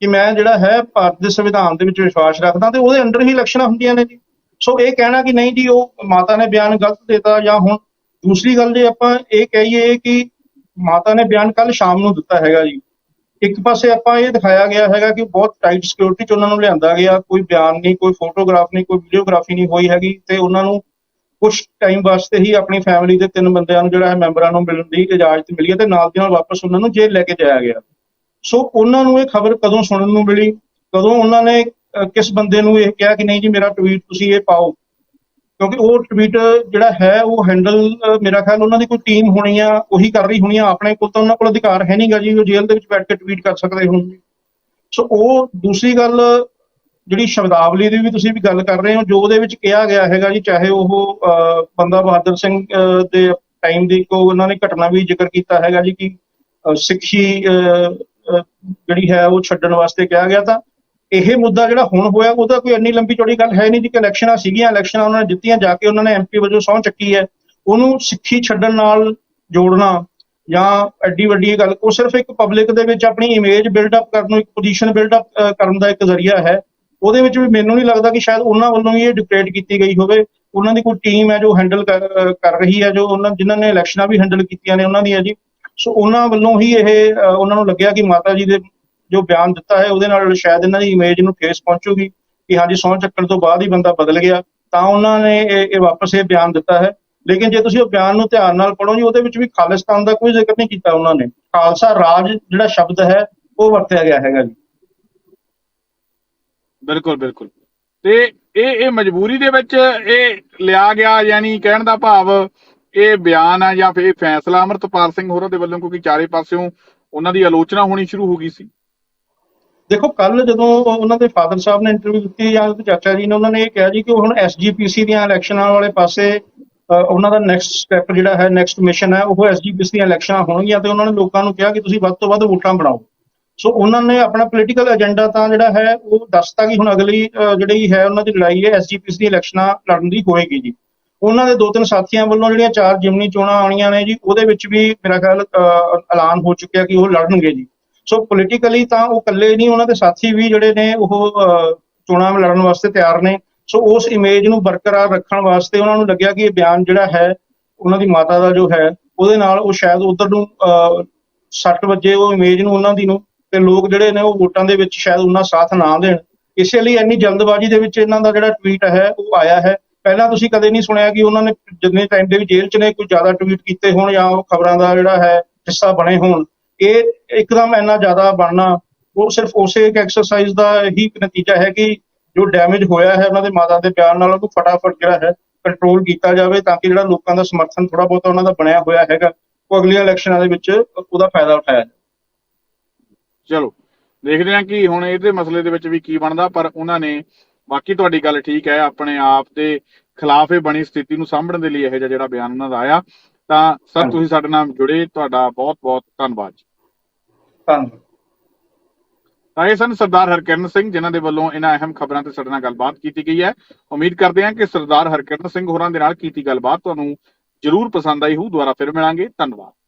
ਕਿ ਮੈਂ ਜਿਹੜਾ ਹੈ ਭਾਰਤ ਦੇ ਸੰਵਿਧਾਨ ਦੇ ਵਿੱਚ ਵਿਸ਼ਵਾਸ ਰੱਖਦਾ ਤੇ ਉਹਦੇ ਅੰਡਰ ਹੀ ਇਲੈਕਸ਼ਨਾਂ ਹੁੰਦੀਆਂ ਨੇ ਜੀ। ਸੋ ਇਹ ਕਹਿਣਾ ਕਿ ਨਹੀਂ ਜੀ ਉਹ ਮਾਤਾ ਨੇ ਬਿਆਨ ਗਲਤ ਦਿੱਤਾ ਜਾਂ ਹੁਣ ਦੂਸਰੀ ਗੱਲ ਜੇ ਆਪਾਂ ਇਹ ਕਹੀਏ ਕਿ ਮਾਤਾ ਨੇ ਬਿਆਨ ਕੱਲ ਸ਼ਾਮ ਨੂੰ ਦਿੱਤਾ ਹੈਗਾ ਜੀ। ਇੱਕ ਪਾਸੇ ਆਪਾਂ ਇਹ ਦਿਖਾਇਆ ਗਿਆ ਹੈਗਾ ਕਿ ਬਹੁਤ ਟਾਈਟ ਸਿਕਿਉਰਿਟੀ ਚ ਉਹਨਾਂ ਨੂੰ ਲਿਆਂਦਾ ਗਿਆ। ਕੋਈ ਬਿਆਨ ਨਹੀਂ, ਕੋਈ ਫੋਟੋਗ੍ਰਾਫ ਨਹੀਂ, ਕੋਈ ਵੀਡੀਓਗ੍ਰਾਫੀ ਨਹੀਂ ਹੋਈ ਹੈਗੀ ਤੇ ਉਹਨਾਂ ਨੂੰ ਕੁਝ ਟਾਈਮ ਵਾਸਤੇ ਹੀ ਆਪਣੀ ਫੈਮਿਲੀ ਦੇ ਤਿੰਨ ਬੰਦਿਆਂ ਨੂੰ ਜਿਹੜਾ ਹੈ ਮੈਂਬਰਾਂ ਨੂੰ ਮਿਲਣ ਦੀ ਇਜਾਜ਼ਤ ਮਿਲੀ ਹੈ ਤੇ ਨਾਲ ਦੀ ਨਾਲ ਵਾਪਸ ਉਹਨਾਂ ਨੂੰ ਜੇਲ੍ਹ ਲੈ ਕੇ ਜਾਇਆ ਗਿਆ। ਸੋ ਉਹਨਾਂ ਨੂੰ ਇਹ ਖਬਰ ਕਦੋਂ ਸੁਣਨ ਨੂੰ ਮਿਲੀ? ਕਦੋਂ ਉਹਨਾਂ ਨੇ ਕਿਸ ਬੰਦੇ ਨੂੰ ਇਹ ਕਿਹਾ ਕਿ ਨਹੀਂ ਜੀ, ਮੇਰਾ ਟਵੀਟ ਤੁਸੀਂ ਇਹ ਪਾਓ? ਕਿਉਂਕਿ ਉਹ ਟਵੀਟ ਜਿਹੜਾ ਹੈ ਉਹ ਹੈਂਡਲ ਮੇਰਾ ਖਿਆਲ ਉਹਨਾਂ ਦੀ ਕੋਈ ਟੀਮ ਹੋਣੀ ਆ ਉਹੀ ਕਰ ਰਹੀ ਹੋਣੀ ਆ। ਆਪਣੇ ਕੋਲ ਤਾਂ ਉਹਨਾਂ ਕੋਲ ਅਧਿਕਾਰ ਹੈ ਨਹੀਂਗਾ ਜੀ ਉਹ ਜੇਲ੍ਹ ਦੇ ਵਿੱਚ ਬੈਠ ਕੇ ਟਵੀਟ ਕਰ ਸਕਦੇ ਹੁਣ ਸੋ ਉਹ ਦੂਸਰੀ ਗੱਲ ਜਿਹੜੀ ਸ਼ਬਦਾਵਲੀ ਦੀ ਵੀ ਤੁਸੀਂ ਵੀ ਗੱਲ ਕਰ ਰਹੇ ਹੋ ਜੋ ਉਹਦੇ ਵਿੱਚ ਕਿਹਾ ਗਿਆ ਹੈਗਾ ਜੀ ਚਾਹੇ ਉਹ ਅਹ, ਬੰਦਾ ਬਹਾਦਰ ਸਿੰਘ ਦੇ ਟਾਈਮ ਦੀ ਕੋ ਉਹਨਾਂ ਨੇ ਘਟਨਾ ਵੀ ਜ਼ਿਕਰ ਕੀਤਾ ਹੈਗਾ ਜੀ ਕਿ ਸਿੱਖੀ ਅਹ, ਜਿਹੜੀ ਹੈ ਉਹ ਛੱਡਣ ਵਾਸਤੇ ਕਿਹਾ ਗਿਆ ਤਾਂ ਇਹ ਮੁੱਦਾ ਜਿਹੜਾ ਹੁਣ ਹੋਇਆ ਉਹਦਾ ਕੋਈ ਇੰਨੀ ਲੰਬੀ ਚੌੜੀ ਗੱਲ ਹੈ ਨਹੀਂ ਜੀ ਕਿ ਇਲੈਕਸ਼ਨਾਂ ਸੀਗੀਆਂ, ਇਲੈਕਸ਼ਨਾਂ ਉਹਨਾਂ ਨੇ ਜਿੱਤੀਆਂ ਜਾ ਕੇ ਉਹਨਾਂ ਨੇ ਐਮਪੀ ਵਜੋਂ ਸਹੁੰ ਚੱਕੀ ਹੈ। ਉਹਨੂੰ ਸਿੱਖੀ ਛੱਡਣ ਨਾਲ ਜੋੜਨਾ ਜਾਂ ਐਡੀ ਵੱਡੀ ਗੱਲ, ਉਹ ਸਿਰਫ ਇੱਕ ਪਬਲਿਕ ਦੇ ਵਿੱਚ ਆਪਣੀ ਇਮੇਜ ਬਿਲਡ ਅਪ ਕਰਨ ਨੂੰ, ਇੱਕ ਪੋਜੀਸ਼ਨ ਬਿਲਡ ਅਪ ਕਰਨ ਦਾ ਇੱਕ ਜ਼ਰੀਆ ਹੈ। ਉਹਦੇ ਵਿੱਚ ਵੀ ਮੈਨੂੰ ਨਹੀਂ ਲੱਗਦਾ ਕਿ ਸ਼ਾਇਦ ਉਹਨਾਂ ਵੱਲੋਂ ਹੀ ਇਹ ਡਿਕਟੇਟ ਕੀਤੀ ਗਈ ਹੋਵੇ। ਉਹਨਾਂ ਦੀ ਕੋਈ ਟੀਮ ਹੈ ਜੋ ਹੈਂਡਲ ਕਰ ਰਹੀ ਹੈ, ਜੋ ਉਹਨਾਂ, ਜਿਨ੍ਹਾਂ ਨੇ ਇਲੈਕਸ਼ਨਾਂ ਵੀ ਹੈਂਡਲ ਕੀਤੀਆਂ ਨੇ, ਉਹਨਾਂ ਦੀਆਂ ਜੀ। ਸੋ ਉਹਨਾਂ ਵੱਲੋਂ ਹੀ ਇਹ ਉਹਨਾਂ ਨੂੰ ਲੱਗਿਆ ਕਿ ਮਾਤਾ ਜੀ ਦੇ ਜੋ ਬਿਆਨ ਦਿੱਤਾ ਹੈ, ਉਹਦੇ ਨਾਲ ਸ਼ਾਇਦ ਇਹਨਾਂ ਦੀ ਇਮੇਜ ਨੂੰ ਠੇਸ ਪਹੁੰਚੂਗੀ ਕਿ ਹਾਂਜੀ ਸਹੁੰ ਚੱਕਣ ਤੋਂ ਬਾਅਦ ਹੀ ਬੰਦਾ ਬਦਲ ਗਿਆ, ਤਾਂ ਉਹਨਾਂ ਨੇ ਇਹ ਵਾਪਸ ਇਹ ਬਿਆਨ ਦਿੱਤਾ ਹੈ। ਲੇਕਿਨ ਜੇ ਤੁਸੀਂ ਉਹ ਬਿਆਨ ਨੂੰ ਧਿਆਨ ਨਾਲ ਪੜ੍ਹੋ ਜੀ, ਉਹਦੇ ਵਿੱਚ ਵੀ ਖਾਲਿਸਤਾਨ ਦਾ ਕੋਈ ਜ਼ਿਕਰ ਨਹੀਂ ਕੀਤਾ ਉਹਨਾਂ ਨੇ। ਖਾਲਸਾ ਰਾਜ ਜਿਹੜਾ ਸ਼ਬਦ ਹੈ, ਉਹ ਵਰਤਿਆ ਗਿਆ ਹੈਗਾ ਜੀ। ਬਿਲਕੁਲ ਬਿਲਕੁਲ। ਤੇ ਇਹ ਇਹ ਮਜਬੂਰੀ ਦੇ ਵਿੱਚ ਇਹ ਲਿਆ ਗਿਆ ਯਾਨੀ ਕਹਿਣ ਦਾ ਭਾਵ, ਇਹ ਬਿਆਨ ਆ ਜਾਂ ਫਿਰ ਇਹ ਫੈਸਲਾ? ਅਮਰਤਪਾਲ ਸਿੰਘ ਹੋਰਾਂ ਦੇ ਵੱਲੋਂ ਕਿਉਂਕਿ ਚਾਰੇ ਪਾਸਿਓਂ ਉਹਨਾਂ ਦੀ ਆਲੋਚਨਾ ਹੋਣੀ ਸ਼ੁਰੂ ਹੋ ਗਈ ਸੀ। ਦੇਖੋ ਕੱਲ ਜਦੋਂ ਉਹਨਾਂ ਦੇ ਫਾਦਰ ਸਾਹਿਬ ਨੇ ਇੰਟਰਵਿਊ ਦਿੱਤੀ ਜਾਂ ਚਾਚਾ ਜੀ ਨੇ, ਉਹਨਾਂ ਨੇ ਇਹ ਕਿਹਾ ਜੀ ਕਿ ਹੁਣ ਐਸਜੀਪੀਸੀ ਦੀਆਂ ਇਲੈਕਸ਼ਨਾਂ ਵਾਲੇ ਪਾਸੇ ਉਹਨਾਂ ਦਾ ਨੈਕਸਟ ਸਟੈਪ ਜਿਹੜਾ ਹੈ ਨੈਕਸਟ ਮਿਸ਼ਨ ਹੈ, ਉਹ ਐਸਜੀਪੀਸੀ ਦੀਆਂ ਇਲੈਕਸ਼ਨਾਂ ਹੋਣਗੀਆਂ ਤੇ ਉਹਨਾਂ ਨੇ ਲੋਕਾਂ ਨੂੰ ਕਿਹਾ ਕਿ ਤੁਸੀਂ ਵੱਧ ਤੋਂ ਵੱਧ ਵੋਟਾਂ ਬਣਾਓ। ਸੋ ਉਹਨਾਂ ਨੇ ਆਪਣਾ ਪੋਲੀਟੀਕਲ ਏਜੰਡਾ ਤਾਂ ਜਿਹੜਾ ਹੈ, ਉਹ ਦੱਸਤਾ ਕਿ ਹੁਣ ਅਗਲੀ ਜਿਹੜੀ ਹੈ, ਉਹਨਾਂ ਦੀ ਲੜਾਈ ਹੈ ਐਸਜੀਪੀਸੀ ਦੀ ਇਲੈਕਸ਼ਨਾਂ ਲੜਨ ਦੀ ਹੋਏਗੀ ਜੀ। ਉਹਨਾਂ ਦੇ ਦੋ ਤਿੰਨ ਸਾਥੀਆਂ ਵੱਲੋਂ ਜਿਹੜੀਆਂ ਚਾਰ ਜਿਮਨੀ ਚੋਣਾਂ ਆਉਣੀਆਂ ਨੇ ਜੀ, ਉਹਦੇ ਵਿੱਚ ਵੀ ਮੇਰਾ ਖਿਆਲ ਐਲਾਨ ਹੋ ਚੁੱਕਿਆ ਕਿ ਉਹ ਲੜਨਗੇ ਜੀ। ਸੋ ਪੋਲੀਟੀਕਲੀ ਤਾਂ ਉਹ ਇਕੱਲੇ ਨਹੀਂ ਉਹਨਾਂ ਦੇ ਸਾਥੀ ਵੀ ਜਿਹੜੇ ਨੇ ਉਹ ਚੋਣਾਂ ਲੜਨ ਵਾਸਤੇ ਤਿਆਰ ਨੇ। ਸੋ ਉਸ ਇਮੇਜ ਨੂੰ ਬਰਕਰਾਰ ਰੱਖਣ ਵਾਸਤੇ ਉਹਨਾਂ ਨੂੰ ਲੱਗਿਆ ਕਿ ਇਹ ਬਿਆਨ ਜਿਹੜਾ ਹੈ ਉਹਨਾਂ ਦੀ ਮਾਤਾ ਦਾ ਜੋ ਹੈ ਉਹਦੇ ਨਾਲ ਉਹ ਸ਼ਾਇਦ ਉਧਰ ਨੂੰ ਅ, ਵਜੇ ਉਹ ਇਮੇਜ ਨੂੰ ਉਹਨਾਂ ਦੀ ਨੂੰ। ਤੇ ਲੋਕ ਜਿਹੜੇ ਨੇ ਉਹ ਵੋਟਾਂ ਦੇ ਵਿੱਚ ਸ਼ਾਇਦ ਉਹਨਾਂ ਸਾਥ ਨਾ ਦੇਣ। ਇਸੇ ਲਈ ਇੰਨੀ ਜਲਦਬਾਜ਼ੀ ਦੇ ਵਿੱਚ ਇਹਨਾਂ ਦਾ ਜਿਹੜਾ ਟਵੀਟ ਹੈ ਉਹ ਆਇਆ ਹੈ। ਪਹਿਲਾਂ ਤੁਸੀਂ ਕਦੇ ਨਹੀਂ ਸੁਣਿਆ ਕਿ ਉਹਨਾਂ ਨੇ ਜਿੰਨੇ ਟਾਈਮ ਦੇ ਵੀ ਜੇਲ੍ਹ 'ਚ ਨੇ ਕੋਈ ਜ਼ਿਆਦਾ ਟਵੀਟ ਕੀਤੇ ਹੋਣ ਜਾਂ ਉਹ ਖਬਰਾਂ ਦਾ ਜਿਹੜਾ ਹੈ ਹਿੱਸਾ ਬਣੇ ਹੋਣ। ਇਹ ਇੱਕਦਮ ਇੰਨਾ ਜ਼ਿਆਦਾ ਬਣਨਾ ਉਹ ਸਿਰਫ ਉਸੇ ਇੱਕ ਐਕਸਰਸਾਈਜ਼ ਦਾ ਹੀ ਨਤੀਜਾ ਹੈ ਕਿ ਜੋ ਡੈਮੇਜ ਹੋਇਆ ਹੈ ਉਹਨਾਂ ਦੇ ਮਾਤਾ ਦੇ ਬਿਆਨ ਨਾਲ ਉਹਨੂੰ ਫਟਾਫਟ ਜਿਹੜਾ ਹੈ ਕੰਟਰੋਲ ਕੀਤਾ ਜਾਵੇ ਤਾਂ ਕਿ ਜਿਹੜਾ ਲੋਕਾਂ ਦਾ ਸਮਰਥਨ ਥੋੜਾ ਬਹੁਤਾ ਉਹਨਾਂ ਦਾ ਬਣਿਆ ਹੋਇਆ ਹੈਗਾ ਉਹ ਅਗਲੀਆਂ ਇਲੈਕਸ਼ਨਾਂ ਦੇ ਵਿੱਚ ਉਹਦਾ ਫਾਇਦਾ ਉਠਾਇਆ ਜਾਵੇ। ਚਲੋ ਦੇਖਦੇ ਹਾਂ ਕਿ ਹੁਣ ਇਹਦੇ ਮਸਲੇ ਦੇ ਵਿੱਚ ਵੀ ਕੀ ਬਣਦਾ ਪਰ ਉਹਨਾਂ ਨੇ ਬਾਕੀ ਤੁਹਾਡੀ ਗੱਲ ਠੀਕ ਹੈ ਆਪਣੇ ਆਪ ਦੇ ਖਿਲਾਫ ਇਹ ਬਣੀ ਸਥਿਤੀ ਨੂੰ ਸਾਂਭਣ ਦੇ ਲਈ ਇਹ ਜਿਹਾ ਜਿਹੜਾ ਬਿਆਨ ਉਹਨਾਂ ਦਾ ਆਇਆ। ਤਾਂ ਸਰ। ਤੁਸੀਂ ਸਾਡੇ ਨਾਲ ਜੁੜੇ ਤੁਹਾਡਾ ਬਹੁਤ ਬਹੁਤ ਧੰਨਵਾਦ ਜੀ। ਧੰਨਵਾਦ। ਤਾਂ ਇਹ ਸਨ ਸਰਦਾਰ ਹਰਕਿਰਨ ਸਿੰਘ, ਜਿਨ੍ਹਾਂ ਦੇ ਵੱਲੋਂ ਇਹਨਾਂ ਅਹਿਮ ਖਬਰਾਂ ਤੇ ਸਾਡੇ ਨਾਲ ਗੱਲਬਾਤ ਕੀਤੀ ਗਈ ਹੈ। ਉਮੀਦ ਕਰਦੇ ਹਾਂ ਕਿ ਸਰਦਾਰ ਹਰਕਿਰਨ ਸਿੰਘ ਹੋਰਾਂ ਦੇ ਨਾਲ ਕੀਤੀ ਗੱਲਬਾਤ ਤੁਹਾਨੂੰ ਜਰੂਰ ਪਸੰਦ ਆਈ ਹੋਊ। ਦੁਬਾਰਾ ਫਿਰ ਮਿਲਾਂਗੇ। ਧੰਨਵਾਦ।